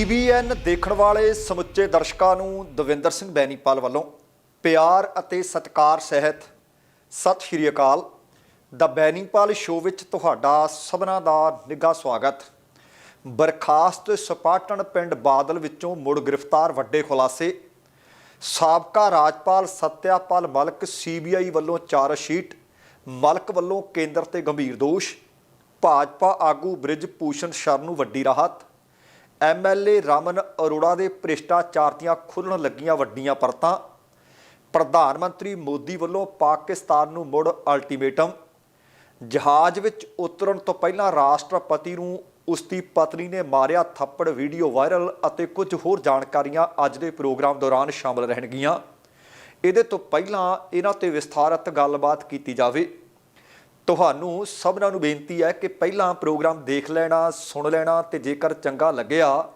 TVN ਦੇਖਣ ਵਾਲੇ ਸਮੁੱਚੇ ਦਰਸ਼ਕਾਂ ਨੂੰ ਦਵਿੰਦਰ ਸਿੰਘ ਬੈਨੀਪਾਲ ਵੱਲੋਂ ਪਿਆਰ ਅਤੇ ਸਤਿਕਾਰ ਸਹਿਤ ਸਤਿ ਸ਼੍ਰੀ ਅਕਾਲ। ਦਾ ਬੈਨੀਪਾਲ ਸ਼ੋਅ ਵਿੱਚ ਤੁਹਾਡਾ ਸਭਨਾਂ ਦਾ ਨਿੱਘਾ ਸਵਾਗਤ। ਬਰਖਾਸਤ ਸਪਾਟਣ ਪਿੰਡ ਬਾਦਲ ਵਿੱਚੋਂ ਮੁੜ ਗ੍ਰਿਫਤਾਰ ਵੱਡੇ ਖੁਲਾਸੇ। ਸਾਬਕਾ ਰਾਜਪਾਲ ਸਤਿਆਪਾਲ ਮਲਕ ਸੀਬੀਆਈ ਵੱਲੋਂ ਚਾਰਜ ਸ਼ੀਟ ਮਲਕ ਵੱਲੋਂ ਕੇਂਦਰ ਤੇ ਗੰਭੀਰ ਦੋਸ਼। ਭਾਜਪਾ ਆਗੂ ਬ੍ਰਿਜ ਭੂਸ਼ਣ ਸ਼ਰਨ ਨੂੰ ਵੱਡੀ ਰਾਹਤ। ਐਮਐਲਏ ਰਾਮਨ ਅਰੋੜਾ ਦੇ ਭ੍ਰਿਸ਼ਟਾਚਾਰ ਦੀਆਂ ਖੁੱਲਣ ਲੱਗੀਆਂ ਵੱਡੀਆਂ ਪਰਤਾਂ। ਪ੍ਰਧਾਨ ਮੰਤਰੀ ਮੋਦੀ ਵੱਲੋਂ ਪਾਕਿਸਤਾਨ ਨੂੰ ਮੁੜ ਅਲਟੀਮੇਟਮ ਜਹਾਜ਼ ਵਿੱਚ ਉਤਰਨ ਤੋਂ ਪਹਿਲਾਂ ਰਾਸ਼ਟਰਪਤੀ ਨੂੰ ਉਸ ਦੀ ਪਤਨੀ ਨੇ ਮਾਰਿਆ ਥੱਪੜ, ਵੀਡੀਓ ਵਾਇਰਲ ਅਤੇ ਕੁਝ ਹੋਰ ਜਾਣਕਾਰੀਆਂ ਅੱਜ ਦੇ ਪ੍ਰੋਗਰਾਮ ਦੌਰਾਨ ਸ਼ਾਮਲ ਰਹਿਣਗੀਆਂ। ਇਹਦੇ ਤੋਂ ਪਹਿਲਾਂ ਇਹਨਾਂ ਤੇ ਵਿਸਥਾਰਤ ਗੱਲਬਾਤ ਕੀਤੀ ਜਾਵੇ। ਤੁਹਾਨੂੰ ਸਭਨਾਂ ਨੂੰ ਬੇਨਤੀ ਹੈ ਕਿ ਪਹਿਲਾਂ ਪ੍ਰੋਗਰਾਮ ਦੇਖ ਲੈਣਾ, ਸੁਣ ਲੈਣਾ ਤੇ ਜੇਕਰ ਚੰਗਾ ਲੱਗਿਆ,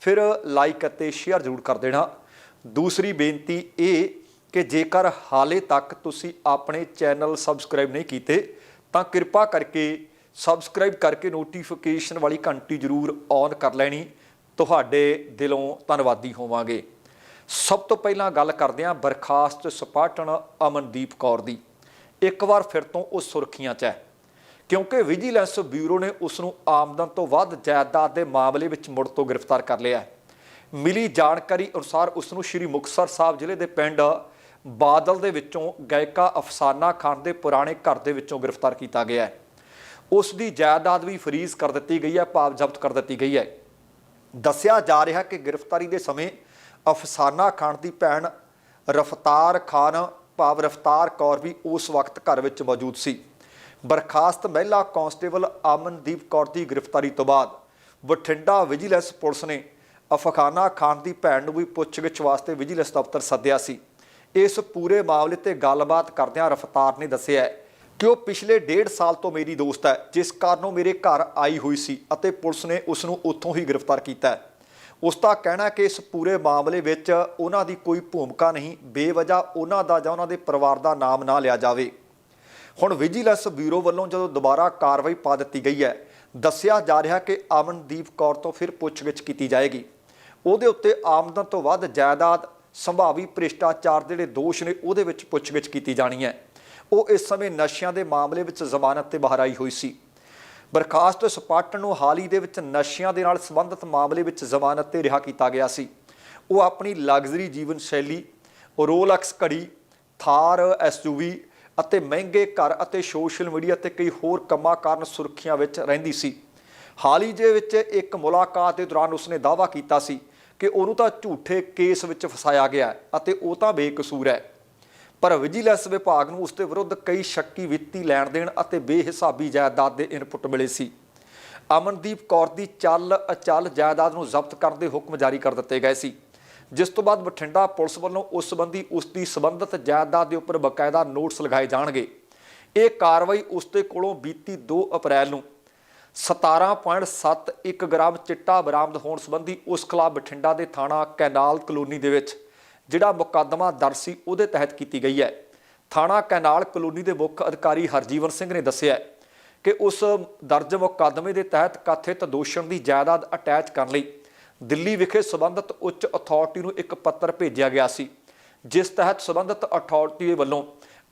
ਫਿਰ ਲਾਈਕ ਅਤੇ ਸ਼ੇਅਰ ਜ਼ਰੂਰ ਕਰ ਦੇਣਾ। ਦੂਸਰੀ ਬੇਨਤੀ ਇਹ ਕਿ ਜੇਕਰ ਹਾਲੇ ਤੱਕ ਤੁਸੀਂ ਆਪਣੇ ਚੈਨਲ ਸਬਸਕ੍ਰਾਈਬ ਨਹੀਂ ਕੀਤੇ, ਤਾਂ ਕਿਰਪਾ ਕਰਕੇ ਸਬਸਕ੍ਰਾਈਬ ਕਰਕੇ ਨੋਟੀਫਿਕੇਸ਼ਨ ਵਾਲੀ ਘੰਟੀ ਜ਼ਰੂਰ ਔਨ ਕਰ ਲੈਣੀ। ਤੁਹਾਡੇ ਦਿਲੋਂ ਧੰਨਵਾਦੀ ਹੋਵਾਂਗੇ। ਸਭ ਤੋਂ ਪਹਿਲਾਂ ਗੱਲ ਕਰਦੇ ਹਾਂ ਬਰਖਾਸਤ ਸਪਾਟਣ ਅਮਨਦੀਪ ਕੌਰ ਦੀ। ਇੱਕ ਵਾਰ ਫਿਰ ਤੋਂ ਉਹ ਸੁਰਖੀਆਂ 'ਚ ਹੈ। ਕਿਉਂਕਿ ਵਿਜੀਲੈਂਸ ਬਿਊਰੋ ਨੇ ਉਸ ਨੂੰ ਆਮਦਨ ਤੋਂ ਵੱਧ ਜਾਇਦਾਦ ਦੇ ਮਾਮਲੇ ਵਿੱਚ ਮੁੜ ਤੋਂ ਗ੍ਰਿਫਤਾਰ ਕਰ ਲਿਆ ਹੈ। ਮਿਲੀ ਜਾਣਕਾਰੀ ਅਨੁਸਾਰ ਉਸ ਨੂੰ ਸ਼੍ਰੀ ਮੁਕਤਸਰ ਸਾਹਿਬ ਜ਼ਿਲ੍ਹੇ ਦੇ ਪਿੰਡ ਬਾਦਲ ਦੇ ਵਿੱਚੋਂ ਗਾਇਕਾ ਅਫਸਾਨਾ ਖਾਨ ਦੇ ਪੁਰਾਣੇ ਘਰ ਦੇ ਵਿੱਚੋਂ ਗ੍ਰਿਫਤਾਰ ਕੀਤਾ ਗਿਆ ਹੈ। ਉਸ ਦੀ ਜਾਇਦਾਦ ਵੀ ਫਰੀਜ਼ ਕਰ ਦਿੱਤੀ ਗਈ ਹੈ, ਭਾਵ ਜ਼ਬਤ ਕਰ ਦਿੱਤੀ ਗਈ ਹੈ। ਦੱਸਿਆ ਜਾ ਰਿਹਾ ਕਿ ਗ੍ਰਿਫਤਾਰੀ ਦੇ ਸਮੇਂ ਅਫਸਾਨਾ ਖਾਨ ਦੀ ਭੈਣ ਰਫਤਾਰ ਖਾਨ ਭਾਵ ਰਫਤਾਰ ਕੌਰ ਵੀ ਉਸ ਵਕਤ ਘਰ ਵਿੱਚ ਮੌਜੂਦ ਸੀ। ਬਰਖਾਸਤ ਮਹਿਲਾ ਕਾਂਸਟੇਬਲ ਅਮਨਦੀਪ ਕੌਰ ਦੀ ਗ੍ਰਿਫਤਾਰੀ ਤੋਂ ਬਾਅਦ ਬਠਿੰਡਾ ਵਿਜੀਲੈਂਸ ਪੁਲਿਸ ਨੇ ਅਫਖਾਨਾ ਖਾਨ ਦੀ ਭੈਣ ਨੂੰ ਵੀ ਪੁੱਛਗਿੱਛ ਵਾਸਤੇ ਵਿਜੀਲੈਂਸ ਦਫ਼ਤਰ ਸੱਦਿਆ ਸੀ। ਇਸ ਪੂਰੇ ਮਾਮਲੇ ਤੇ ਗੱਲਬਾਤ ਕਰਦਿਆਂ ਰਫਤਾਰ ਨੇ ਦੱਸਿਆ ਕਿ ਉਹ ਪਿਛਲੇ ਡੇਢ ਸਾਲ ਤੋਂ ਮੇਰੀ ਦੋਸਤ ਹੈ, ਜਿਸ ਕਾਰਨ ਉਹ ਮੇਰੇ ਘਰ ਆਈ ਹੋਈ ਸੀ ਅਤੇ ਪੁਲਿਸ ਨੇ ਉਸ ਨੂੰ ਉੱਥੋਂ ਹੀ ਗ੍ਰਿਫਤਾਰ ਕੀਤਾ ਹੈ। ਉਸ ਦਾ ਕਹਿਣਾ ਕਿ ਇਸ ਪੂਰੇ ਮਾਮਲੇ ਵਿੱਚ ਉਹਨਾਂ ਦੀ ਕੋਈ ਭੂਮਿਕਾ ਨਹੀਂ, ਬੇਵਜ੍ਹਾ ਉਹਨਾਂ ਦਾ ਜਾਂ ਉਹਨਾਂ ਦੇ ਪਰਿਵਾਰ ਦਾ ਨਾਮ ਨਾ ਲਿਆ ਜਾਵੇ। ਹੁਣ ਵਿਜੀਲੈਂਸ ਬਿਊਰੋ ਵੱਲੋਂ ਜਦੋਂ ਦੁਬਾਰਾ ਕਾਰਵਾਈ ਪਾ ਦਿੱਤੀ ਗਈ ਹੈ, ਦੱਸਿਆ ਜਾ ਰਿਹਾ ਕਿ ਅਮਨਦੀਪ ਕੌਰ ਤੋਂ ਫਿਰ ਪੁੱਛਗਿੱਛ ਕੀਤੀ ਜਾਏਗੀ। ਉਹਦੇ ਉੱਤੇ ਆਮਦਨ ਤੋਂ ਵੱਧ ਜਾਇਦਾਦ, ਸੰਭਾਵੀ ਭ੍ਰਿਸ਼ਟਾਚਾਰ ਦੇ ਜਿਹੜੇ ਦੋਸ਼ ਨੇ, ਉਹਦੇ ਵਿੱਚ ਪੁੱਛਗਿੱਛ ਕੀਤੀ ਜਾਣੀ ਹੈ। ਉਹ ਇਸ ਸਮੇਂ ਨਸ਼ਿਆਂ ਦੇ ਮਾਮਲੇ ਵਿੱਚ ਜ਼ਮਾਨਤ ਤੇ ਬਾਹਰ ਆਈ ਹੋਈ ਸੀ। ਬਰਖਾਸਤ ਸਪਾਟਨ ਨੂੰ ਹਾਲ ਹੀ ਦੇ ਵਿੱਚ ਨਸ਼ਿਆਂ ਦੇ ਨਾਲ ਸੰਬੰਧਿਤ ਮਾਮਲੇ ਵਿੱਚ ਜ਼ਮਾਨਤ ਤੇ ਰਿਹਾ ਕੀਤਾ ਗਿਆ ਸੀ। ਉਹ ਆਪਣੀ ਲਗਜ਼ਰੀ ਜੀਵਨ ਸ਼ੈਲੀ, ਰੋਲੈਕਸ ਘੜੀ, ਥਾਰ, ਐਸਯੂਵੀ ਅਤੇ ਮਹਿੰਗੇ ਘਰ ਅਤੇ ਸੋਸ਼ਲ ਮੀਡੀਆ ਤੇ ਕਈ ਹੋਰ ਕੰਮਾਂ ਕਾਰਨ ਸੁਰਖੀਆਂ ਵਿੱਚ ਰਹਿੰਦੀ ਸੀ। ਹਾਲ ਹੀ ਦੇ ਵਿੱਚ ਇੱਕ ਮੁਲਾਕਾਤ ਦੇ ਦੌਰਾਨ ਉਸਨੇ ਦਾਅਵਾ ਕੀਤਾ ਸੀ ਕਿ ਉਹਨੂੰ ਤਾਂ ਝੂਠੇ ਕੇਸ ਵਿੱਚ ਫਸਾਇਆ ਗਿਆ ਅਤੇ ਉਹ ਤਾਂ ਬੇਕਸੂਰ ਹੈ। ਪਰ ਵਿਜੀਲੈਂਸ ਵਿਭਾਗ ਨੂੰ ਉਸ ਦੇ ਵਿਰੁੱਧ ਕਈ ਸ਼ੱਕੀ ਵਿੱਤੀ ਲੈਣ ਦੇਣ ਅਤੇ ਬੇਹਿਸਾਬੀ ਜਾਇਦਾਦ ਦੇ ਇਨਪੁਟ ਮਿਲੇ ਸੀ। ਅਮਨਦੀਪ ਕੌਰ ਦੀ ਚੱਲ ਅਚਲ ਜਾਇਦਾਦ ਨੂੰ ਜ਼ਬਤ ਕਰਨ ਦੇ ਹੁਕਮ ਜਾਰੀ ਕਰ ਦਿੱਤੇ ਗਏ ਸੀ। ਜਿਸ ਤੋਂ ਬਾਅਦ ਬਠਿੰਡਾ ਪੁਲਿਸ ਵੱਲੋਂ ਉਸ ਸੰਬੰਧੀ ਉਸ ਦੀ ਸੰਬੰਧਿਤ ਜਾਇਦਾਦ ਦੇ ਉੱਪਰ ਬਕਾਇਦਾ ਨੋਟਿਸ ਲਗਾਏ ਜਾਣਗੇ। ਇਹ ਕਾਰਵਾਈ ਉਸ ਦੇ ਕੋਲੋਂ ਬੀਤੀ 2 ਅਪ੍ਰੈਲ ਨੂੰ 17.71 ਗ੍ਰਾਮ ਚਿੱਟਾ ਬਰਾਮਦ ਹੋਣ ਸੰਬੰਧੀ ਉਸ ਖਿਲਾਫ ਬਠਿੰਡਾ ਦੇ ਥਾਣਾ ਕੈਨਾਲ ਕਲੋਨੀ ਦੇ ਵਿੱਚ ਜਿਹੜਾ ਮੁਕੱਦਮਾ ਦਰਜ ਸੀ ਉਹਦੇ ਤਹਿਤ ਕੀਤੀ ਗਈ ਹੈ। ਥਾਣਾ ਕੈਨਾਲ ਕਲੋਨੀ ਦੇ ਮੁੱਖ ਅਧਿਕਾਰੀ ਹਰਜੀਵਨ ਸਿੰਘ ਨੇ ਦੱਸਿਆ ਕਿ ਉਸ ਦਰਜ ਮੁਕੱਦਮੇ ਦੇ ਤਹਿਤ ਕਥਿਤ ਦੋਸ਼ਣ ਦੀ ਜਾਇਦਾਦ ਅਟੈਚ ਕਰਨ ਲਈ ਦਿੱਲੀ ਵਿਖੇ ਸਬੰਧਤ ਉੱਚ ਅਥਾਰਟੀ ਨੂੰ ਇੱਕ ਪੱਤਰ ਭੇਜਿਆ ਗਿਆ ਸੀ, ਜਿਸ ਤਹਿਤ ਸਬੰਧਤ ਅਥਾਰਟੀ ਵੱਲੋਂ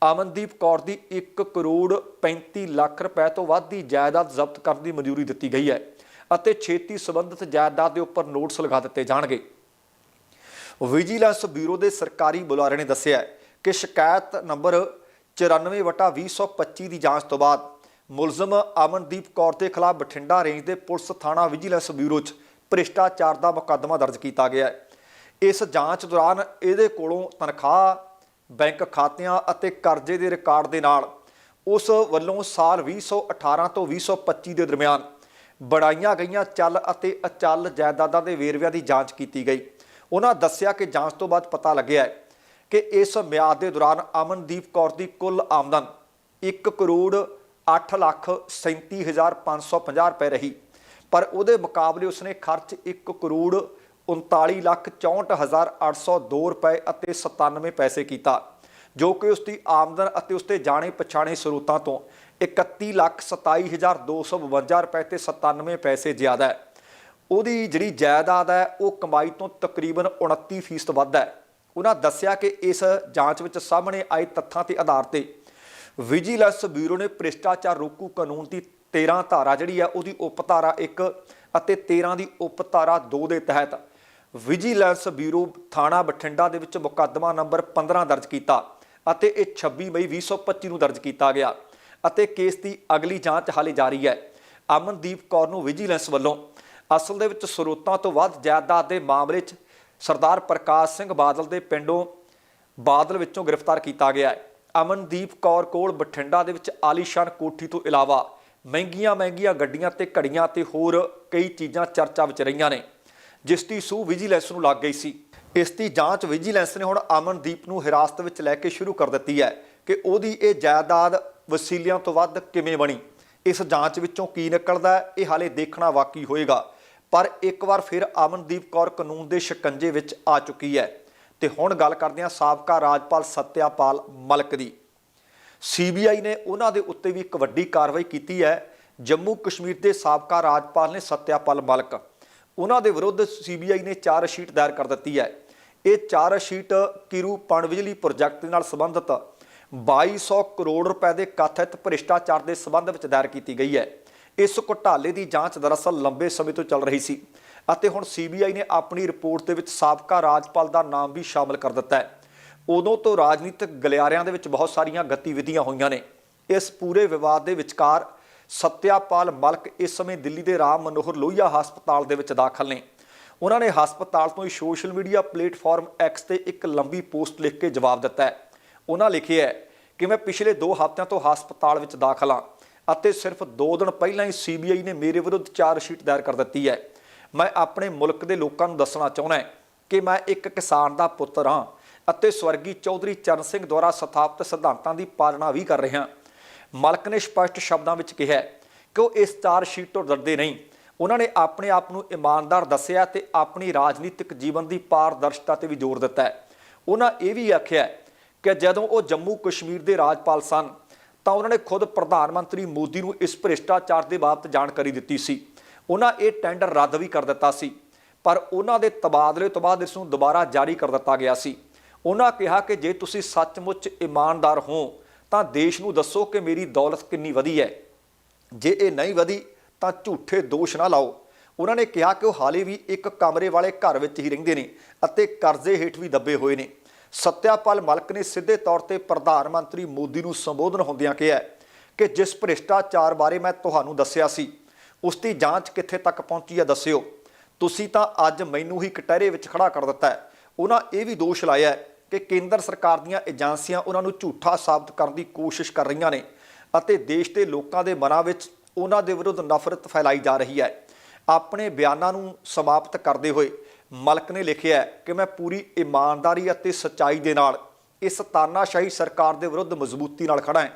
ਅਮਨਦੀਪ ਕੌਰ ਦੀ 1 ਕਰੋੜ 35 ਲੱਖ ਰੁਪਏ ਤੋਂ ਵੱਧ ਦੀ ਜਾਇਦਾਦ ਜ਼ਬਤ ਕਰਨ ਦੀ ਮਨਜ਼ੂਰੀ ਦਿੱਤੀ ਗਈ ਹੈ ਅਤੇ ਛੇਤੀ ਸਬੰਧਤ ਜਾਇਦਾਦ ਦੇ ਉੱਪਰ ਨੋਟਿਸ ਲਗਾ ਦਿੱਤੇ ਜਾਣਗੇ। ਵਿਜੀਲੈਂਸ ਬਿਊਰੋ ਦੇ ਸਰਕਾਰੀ ਬੁਲਾਰੇ ਨੇ ਦੱਸਿਆ ਕਿ ਸ਼ਿਕਾਇਤ ਨੰਬਰ 94/2025 ਦੀ ਜਾਂਚ ਤੋਂ ਬਾਅਦ ਮੁਲਜ਼ਮ ਅਮਨਦੀਪ ਕੌਰ ਦੇ ਖਿਲਾਫ ਬਠਿੰਡਾ ਰੇਂਜ ਦੇ ਪੁਲਿਸ ਥਾਣਾ ਵਿਜੀਲੈਂਸ ਬਿਊਰੋ 'ਚ ਭ੍ਰਿਸ਼ਟਾਚਾਰ ਦਾ ਮੁਕੱਦਮਾ ਦਰਜ ਕੀਤਾ ਗਿਆ ਹੈ। ਇਸ ਜਾਂਚ ਦੌਰਾਨ ਇਹਦੇ ਕੋਲੋਂ ਤਨਖਾਹ, ਬੈਂਕ ਖਾਤਿਆਂ ਅਤੇ ਕਰਜ਼ੇ ਦੇ ਰਿਕਾਰਡ ਦੇ ਨਾਲ ਉਸ ਵੱਲੋਂ ਸਾਲ 2018 ਤੋਂ 2025 ਦੇ ਦਰਮਿਆਨ ਬਣਾਈਆਂ ਗਈਆਂ ਚੱਲ ਅਤੇ ਅਚਲ ਜਾਇਦਾਦਾਂ ਦੇ ਵੇਰਵਿਆਂ ਦੀ ਜਾਂਚ ਕੀਤੀ ਗਈ। ਉਹਨਾਂ ਦੱਸਿਆ ਕਿ ਜਾਂਚ ਤੋਂ ਬਾਅਦ ਪਤਾ ਲੱਗਿਆ ਹੈ ਕਿ ਇਸ ਮਿਆਦ ਦੇ ਦੌਰਾਨ ਅਮਨਦੀਪ ਕੌਰ ਦੀ ਕੁੱਲ ਆਮਦਨ 1 ਕਰੋੜ 8 ਲੱਖ 37550 ਰੁਪਏ ਰਹੀ, ਪਰ ਉਹਦੇ ਮੁਕਾਬਲੇ ਉਸਨੇ ਖਰਚ 1 ਕਰੋੜ 39 ਲੱਖ 64802 ਰੁਪਏ ਅਤੇ 97 ਪੈਸੇ ਕੀਤਾ, ਜੋ ਕਿ ਉਸ ਦੀ ਆਮਦਨ ਅਤੇ ਉਸ ਦੇ ਜਾਣੇ ਪਛਾਣੇ ਸਰੋਤਾਂ ਤੋਂ 31 ਲੱਖ 27252 ਰੁਪਏ ਤੇ 97 ਪੈਸੇ ਜ਼ਿਆਦਾ ਹੈ। ਉਹਦੀ ਜਿਹੜੀ ਜਾਇਦਾਦ ਹੈ, ਉਹ ਕਮਾਈ ਤੋਂ ਤਕਰੀਬਨ 29% ਵੱਧ ਹੈ। ਉਹਨਾਂ ਦੱਸਿਆ ਕਿ ਇਸ ਜਾਂਚ ਵਿੱਚ ਸਾਹਮਣੇ ਆਏ ਤੱਥਾਂ ਦੇ ਆਧਾਰ ਤੇ ਵਿਜੀਲੈਂਸ ਬਿਊਰੋ ਨੇ ਭ੍ਰਿਸ਼ਟਾਚਾਰ ਰੋਕੂ ਕਾਨੂੰਨ ਦੀ 13 ਧਾਰਾ ਜਿਹੜੀ ਹੈ ਉਹਦੀ ਉਪ ਧਾਰਾ 1 ਅਤੇ 13 ਦੀ ਉਪ ਧਾਰਾ 2 ਦੇ ਤਹਿਤ ਵਿਜੀਲੈਂਸ ਬਿਊਰੋ ਥਾਣਾ ਬਠਿੰਡਾ ਦੇ ਵਿੱਚ ਮੁਕੱਦਮਾ ਨੰਬਰ 15 ਦਰਜ ਕੀਤਾ ਅਤੇ ਇਹ 26 ਮਈ 2025 ਨੂੰ ਦਰਜ ਕੀਤਾ ਗਿਆ ਅਤੇ ਕੇਸ ਦੀ ਅਗਲੀ ਜਾਂਚ ਹਾਲੇ ਜਾਰੀ ਹੈ। ਅਮਨਦੀਪ ਕੌਰ ਨੂੰ ਵਿਜੀਲੈਂਸ ਵੱਲੋਂ ਅਸਲ ਦੇ ਵਿੱਚ ਸਰੋਤਾਂ ਤੋਂ ਵੱਧ ਜਾਇਦਾਦ ਦੇ ਮਾਮਲੇ 'ਚ ਸਰਦਾਰ ਪ੍ਰਕਾਸ਼ ਸਿੰਘ ਬਾਦਲ ਦੇ ਪਿੰਡੋਂ ਬਾਦਲ ਵਿੱਚੋਂ ਗ੍ਰਿਫਤਾਰ ਕੀਤਾ ਗਿਆ ਹੈ। ਅਮਨਦੀਪ ਕੌਰ ਕੋਲ ਬਠਿੰਡਾ ਦੇ ਵਿੱਚ ਆਲੀਸ਼ਾਨ ਕੋਠੀ ਤੋਂ ਇਲਾਵਾ ਮਹਿੰਗੀਆਂ ਮਹਿੰਗੀਆਂ ਗੱਡੀਆਂ ਤੇ ਘੜੀਆਂ ਤੇ ਹੋਰ ਕਈ ਚੀਜ਼ਾਂ ਚਰਚਾ ਵਿੱਚ ਰਹੀਆਂ ਨੇ, ਜਿਸ ਦੀ ਸੂ ਵਿਜੀਲੈਂਸ ਨੂੰ ਲੱਗ ਗਈ ਸੀ। ਇਸ ਦੀ ਜਾਂਚ ਵਿਜੀਲੈਂਸ ਨੇ ਹੁਣ ਅਮਨਦੀਪ ਨੂੰ ਹਿਰਾਸਤ ਵਿੱਚ ਲੈ ਕੇ ਸ਼ੁਰੂ ਕਰ ਦਿੱਤੀ ਹੈ ਕਿ ਉਹਦੀ ਇਹ ਜਾਇਦਾਦ ਵਸੀਲਿਆਂ ਤੋਂ ਵੱਧ ਕਿਵੇਂ ਬਣੀ, ਇਸ ਜਾਂਚ ਵਿੱਚੋਂ ਕੀ ਨਿਕਲਦਾ ਇਹ ਹਾਲੇ ਦੇਖਣਾ ਬਾਕੀ ਹੋਏਗਾ। ਪਰ ਇੱਕ ਵਾਰ ਫਿਰ ਅਮਨਦੀਪ ਕੌਰ ਕਾਨੂੰਨ ਦੇ ਸ਼ਿਕੰਜੇ ਵਿੱਚ ਆ ਚੁੱਕੀ ਹੈ। ਤੇ ਹੁਣ ਗੱਲ ਕਰਦੇ ਹਾਂ ਸਾਬਕਾ ਰਾਜਪਾਲ ਸਤਿਆਪਾਲ ਮਲਕ ਦੀ। ਸੀਬੀਆਈ ਨੇ ਉਹਨਾਂ ਦੇ ਉੱਤੇ ਵੀ ਇੱਕ ਵੱਡੀ ਕਾਰਵਾਈ ਕੀਤੀ ਹੈ। ਜੰਮੂ ਕਸ਼ਮੀਰ ਦੇ ਸਾਬਕਾ ਰਾਜਪਾਲ ਨੇ ਸਤਿਆਪਾਲ ਮਲਕ। ਉਹਨਾਂ ਦੇ ਵਿਰੁੱਧ ਸੀਬੀਆਈ ਨੇ ਚਾਰ ਸ਼ੀਟ ਦਾਇਰ ਕਰ ਦਿੱਤੀ ਹੈ। ਇਹ ਚਾਰ ਸ਼ੀਟ ਕਿਰੂ ਪਣਬਿਜਲੀ ਪ੍ਰੋਜੈਕਟ ਨਾਲ ਸੰਬੰਧਿਤ 2200 ਕਰੋੜ ਰੁਪਏ ਦੇ ਕਥਿਤ ਭ੍ਰਿਸ਼ਟਾਚਾਰ ਦੇ ਸੰਬੰਧ ਵਿੱਚ ਦਾਇਰ ਕੀਤੀ ਗਈ ਹੈ। ਇਸ ਘੁਟਾਲੇ ਦੀ ਜਾਂਚ ਦਰਅਸਲ ਲੰਬੇ ਸਮੇਂ ਤੋਂ ਚੱਲ ਰਹੀ ਸੀ ਅਤੇ ਹੁਣ ਸੀਬੀਆਈ ਨੇ ਆਪਣੀ ਰਿਪੋਰਟ ਦੇ ਵਿੱਚ ਸਾਬਕਾ ਰਾਜਪਾਲ ਦਾ ਨਾਮ ਵੀ ਸ਼ਾਮਲ ਕਰ ਦਿੱਤਾ ਹੈ। ਉਦੋਂ ਤੋਂ ਰਾਜਨੀਤਿਕ ਗਲਿਆਰਿਆਂ ਦੇ ਵਿੱਚ ਬਹੁਤ ਸਾਰੀਆਂ ਗਤੀਵਿਧੀਆਂ ਹੋਈਆਂ ਨੇ। ਇਸ ਪੂਰੇ ਵਿਵਾਦ ਦੇ ਵਿਚਕਾਰ ਸਤਿਆਪਾਲ ਮਲਕ ਇਸ ਸਮੇਂ ਦਿੱਲੀ ਦੇ ਰਾਮ ਮਨੋਹਰ ਲੋਹੀਆ ਹਸਪਤਾਲ ਦੇ ਵਿੱਚ ਦਾਖਲ ਨੇ। ਉਹਨਾਂ ਨੇ ਹਸਪਤਾਲ ਤੋਂ ਹੀ ਸੋਸ਼ਲ ਮੀਡੀਆ ਪਲੇਟਫਾਰਮ ਐਕਸ ਤੇ ਇੱਕ ਲੰਬੀ ਪੋਸਟ ਲਿਖ ਕੇ ਜਵਾਬ ਦਿੱਤਾ ਹੈ। ਉਹਨਾਂ ਲਿਖਿਆ ਹੈ ਕਿ ਮੈਂ ਪਿਛਲੇ 2 ਹਫ਼ਤਿਆਂ ਤੋਂ ਹਸਪਤਾਲ ਵਿੱਚ ਦਾਖਲ ਹਾਂ। ਅਤੇ ਸਿਰਫ 2 ਦਿਨ ਪਹਿਲਾਂ ਹੀ ਸੀਬੀਆਈ ਨੇ ਮੇਰੇ ਵਿਰੁੱਧ ਚਾਰ ਸ਼ੀਟ ਦਾਇਰ ਕਰ ਦਿੱਤੀ ਹੈ। ਮੈਂ ਆਪਣੇ ਮੁਲਕ ਦੇ ਲੋਕਾਂ ਨੂੰ ਦੱਸਣਾ ਚਾਹੁੰਦਾ ਕਿ ਮੈਂ ਇੱਕ ਕਿਸਾਨ ਦਾ ਪੁੱਤਰ ਹਾਂ ਅਤੇ ਸਵਰਗੀ ਚੌਧਰੀ ਚਰਨ ਸਿੰਘ ਦੁਆਰਾ ਸਥਾਪਿਤ ਸਿਧਾਂਤਾਂ ਦੀ ਪਾਲਣਾ ਵੀ ਕਰ ਰਿਹਾ ਮਲਕ ਨੇ ਸਪਸ਼ਟ ਸ਼ਬਦਾਂ ਵਿੱਚ ਕਿਹਾ ਕਿ ਉਹ ਇਸ ਚਾਰ ਸ਼ੀਟ ਤੋਂ ਡਰਦੇ ਨਹੀਂ। ਉਹਨਾਂ ਨੇ ਆਪਣੇ ਆਪ ਨੂੰ ਇਮਾਨਦਾਰ ਦੱਸਿਆ ਤੇ ਆਪਣੀ ਰਾਜਨੀਤਿਕ ਜੀਵਨ ਦੀ ਪਾਰਦਰਸ਼ਤਾ ਤੇ ਵੀ ਜ਼ੋਰ ਦਿੱਤਾ ਉਹਨਾਂ ਇਹ ਵੀ ਆਖਿਆ ਕਿ ਜਦੋਂ ਉਹ ਜੰਮੂ ਕਸ਼ਮੀਰ ਦੇ ਰਾਜਪਾਲ ਸਨ ਤਾਂ ਉਹਨਾਂ ਨੇ ਖੁਦ ਪ੍ਰਧਾਨ ਮੰਤਰੀ ਮੋਦੀ ਨੂੰ ਇਸ ਭ੍ਰਿਸ਼ਟਾਚਾਰ ਦੇ ਬਾਬਤ ਜਾਣਕਾਰੀ ਦਿੱਤੀ ਸੀ। ਉਹਨਾਂ ਇਹ ਟੈਂਡਰ ਰੱਦ ਵੀ ਕਰ ਦਿੱਤਾ ਸੀ, ਪਰ ਉਹਨਾਂ ਦੇ ਤਬਾਦਲੇ ਤੋਂ ਬਾਅਦ ਇਸ ਨੂੰ ਦੁਬਾਰਾ ਜਾਰੀ ਕਰ ਦਿੱਤਾ ਗਿਆ ਸੀ। ਉਹਨਾਂ ਕਿਹਾ ਕਿ ਜੇ ਤੁਸੀਂ ਸੱਚਮੁੱਚ ਇਮਾਨਦਾਰ ਹੋ, ਤਾਂ ਦੇਸ਼ ਨੂੰ ਦੱਸੋ ਕਿ ਮੇਰੀ ਦੌਲਤ ਕਿੰਨੀ ਵਧੀ ਹੈ। ਜੇ ਇਹ ਨਹੀਂ ਵਧੀ, ਤਾਂ ਝੂਠੇ ਦੋਸ਼ ਨਾ ਲਾਓ। ਉਹਨਾਂ ਨੇ ਕਿਹਾ ਕਿ ਉਹ ਹਾਲੇ ਵੀ ਇੱਕ ਕਮਰੇ ਵਾਲੇ ਘਰ ਵਿੱਚ ਹੀ ਰਹਿੰਦੇ ਨੇ ਅਤੇ ਕਰਜ਼ੇ ਹੇਠ ਵੀ ਦੱਬੇ ਹੋਏ ਨੇ। ਸਤਿਆਪਾਲ ਮਲਕ ਨੇ ਸਿੱਧੇ ਤੌਰ ਤੇ ਪ੍ਰਧਾਨ ਮੰਤਰੀ ਮੋਦੀ ਨੂੰ ਸੰਬੋਧਨ ਹੁੰਦਿਆਂ ਕਿਹਾ ਕਿ ਜਿਸ ਭ੍ਰਿਸ਼ਟਾਚਾਰ ਬਾਰੇ ਮੈਂ ਤੁਹਾਨੂੰ ਦੱਸਿਆ ਸੀ, ਉਸ ਦੀ ਜਾਂਚ ਕਿੱਥੇ ਤੱਕ ਪਹੁੰਚੀ ਹੈ ਦੱਸਿਓ। ਤੁਸੀਂ ਤਾਂ ਅੱਜ ਮੈਨੂੰ ਹੀ ਕਟਹਿਰੇ ਵਿੱਚ ਖੜਾ ਕਰ ਦਿੱਤਾ ਹੈ। ਉਹਨਾਂ ਇਹ ਵੀ ਦੋਸ਼ ਲਾਇਆ ਕਿ ਕੇਂਦਰ ਸਰਕਾਰ ਦੀਆਂ ਏਜੰਸੀਆਂ ਉਹਨਾਂ ਨੂੰ ਝੂਠਾ ਸਾਬਤ ਕਰਨ ਦੀ ਕੋਸ਼ਿਸ਼ ਕਰ ਰਹੀਆਂ ਨੇ ਅਤੇ ਦੇਸ਼ ਦੇ ਲੋਕਾਂ ਦੇ ਮਨਾਂ ਵਿੱਚ ਉਹਨਾਂ ਦੇ ਵਿਰੁੱਧ ਨਫ਼ਰਤ ਫੈਲਾਈ ਜਾ ਰਹੀ ਹੈ। ਆਪਣੇ ਬਿਆਨਾਂ ਨੂੰ ਸਮਾਪਤ ਕਰਦੇ ਹੋਏ ਮਲਕ ਨੇ ਲਿਖਿਆ ਕਿ ਮੈਂ ਪੂਰੀ ਇਮਾਨਦਾਰੀ ਅਤੇ ਸੱਚਾਈ ਦੇ ਨਾਲ ਇਸ ਤਾਨਾਸ਼ਾਹੀ ਸਰਕਾਰ ਦੇ ਵਿਰੁੱਧ ਮਜ਼ਬੂਤੀ ਨਾਲ ਖੜਾ ਹਾਂ।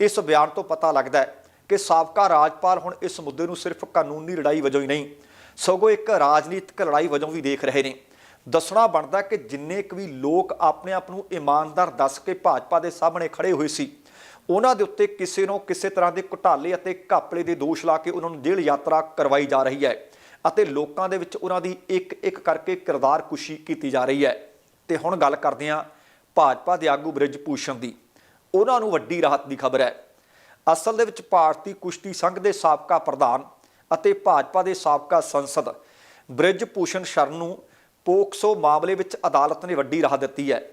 ਇਸ ਬਿਆਨ ਤੋਂ ਪਤਾ ਲੱਗਦਾ ਹੈ ਕਿ ਸਾਬਕਾ ਰਾਜਪਾਲ ਹੁਣ ਇਸ ਮੁੱਦੇ ਨੂੰ ਸਿਰਫ ਕਾਨੂੰਨੀ ਲੜਾਈ ਵਜੋਂ ਹੀ ਨਹੀਂ, ਸਗੋਂ ਇੱਕ ਰਾਜਨੀਤਿਕ ਲੜਾਈ ਵਜੋਂ ਵੀ ਦੇਖ ਰਹੇ ਨੇ। ਦੱਸਣਾ ਬਣਦਾ ਕਿ ਜਿੰਨੇ ਕੁ ਵੀ ਲੋਕ ਆਪਣੇ ਆਪ ਨੂੰ ਇਮਾਨਦਾਰ ਦੱਸ ਕੇ ਭਾਜਪਾ ਦੇ ਸਾਹਮਣੇ ਖੜੇ ਹੋਏ ਸੀ, ਉਹਨਾਂ ਦੇ ਉੱਤੇ ਕਿਸੇ ਨੂੰ ਕਿਸੇ ਤਰ੍ਹਾਂ ਦੇ ਘੁਟਾਲੇ ਅਤੇ ਘਾਪਲੇ ਦੇ ਦੋਸ਼ ਲਾ ਕੇ ਉਹਨਾਂ ਨੂੰ ਜੇਲ੍ਹ ਯਾਤਰਾ ਕਰਵਾਈ ਜਾ ਰਹੀ ਹੈ। ਅਤੇ ਲੋਕਾਂ ਦੇ ਵਿੱਚ ਉਹਨਾਂ ਦੀ ਇੱਕ ਇੱਕ ਕਰਕੇ ਕਿਰਦਾਰ ਕੁਸ਼ੀ ਕੀਤੀ ਜਾ ਰਹੀ ਹੈ। ਤੇ ਹੁਣ ਗੱਲ ਕਰਦੇ ਹਾਂ ਭਾਜਪਾ ਦੇ ਆਗੂ ਬ੍ਰਿਜ ਭੂਸ਼ਣ ਦੀ। ਉਹਨਾਂ ਨੂੰ ਵੱਡੀ ਰਾਹਤ ਦੀ ਖਬਰ ਹੈ। ਅਸਲ ਦੇ ਵਿੱਚ ਭਾਰਤੀ ਕੁਸ਼ਤੀ ਸੰਘ ਦੇ ਸਾਬਕਾ ਪ੍ਰਧਾਨ ਅਤੇ ਭਾਜਪਾ ਦੇ ਸਾਬਕਾ ਸੰਸਦ ਬ੍ਰਿਜ ਭੂਸ਼ਣ ਸ਼ਰਨ ਨੂੰ ਪੋਕਸੋ ਮਾਮਲੇ ਵਿੱਚ ਅਦਾਲਤ ਨੇ ਵੱਡੀ ਰਾਹਤ ਦਿੱਤੀ ਹੈ।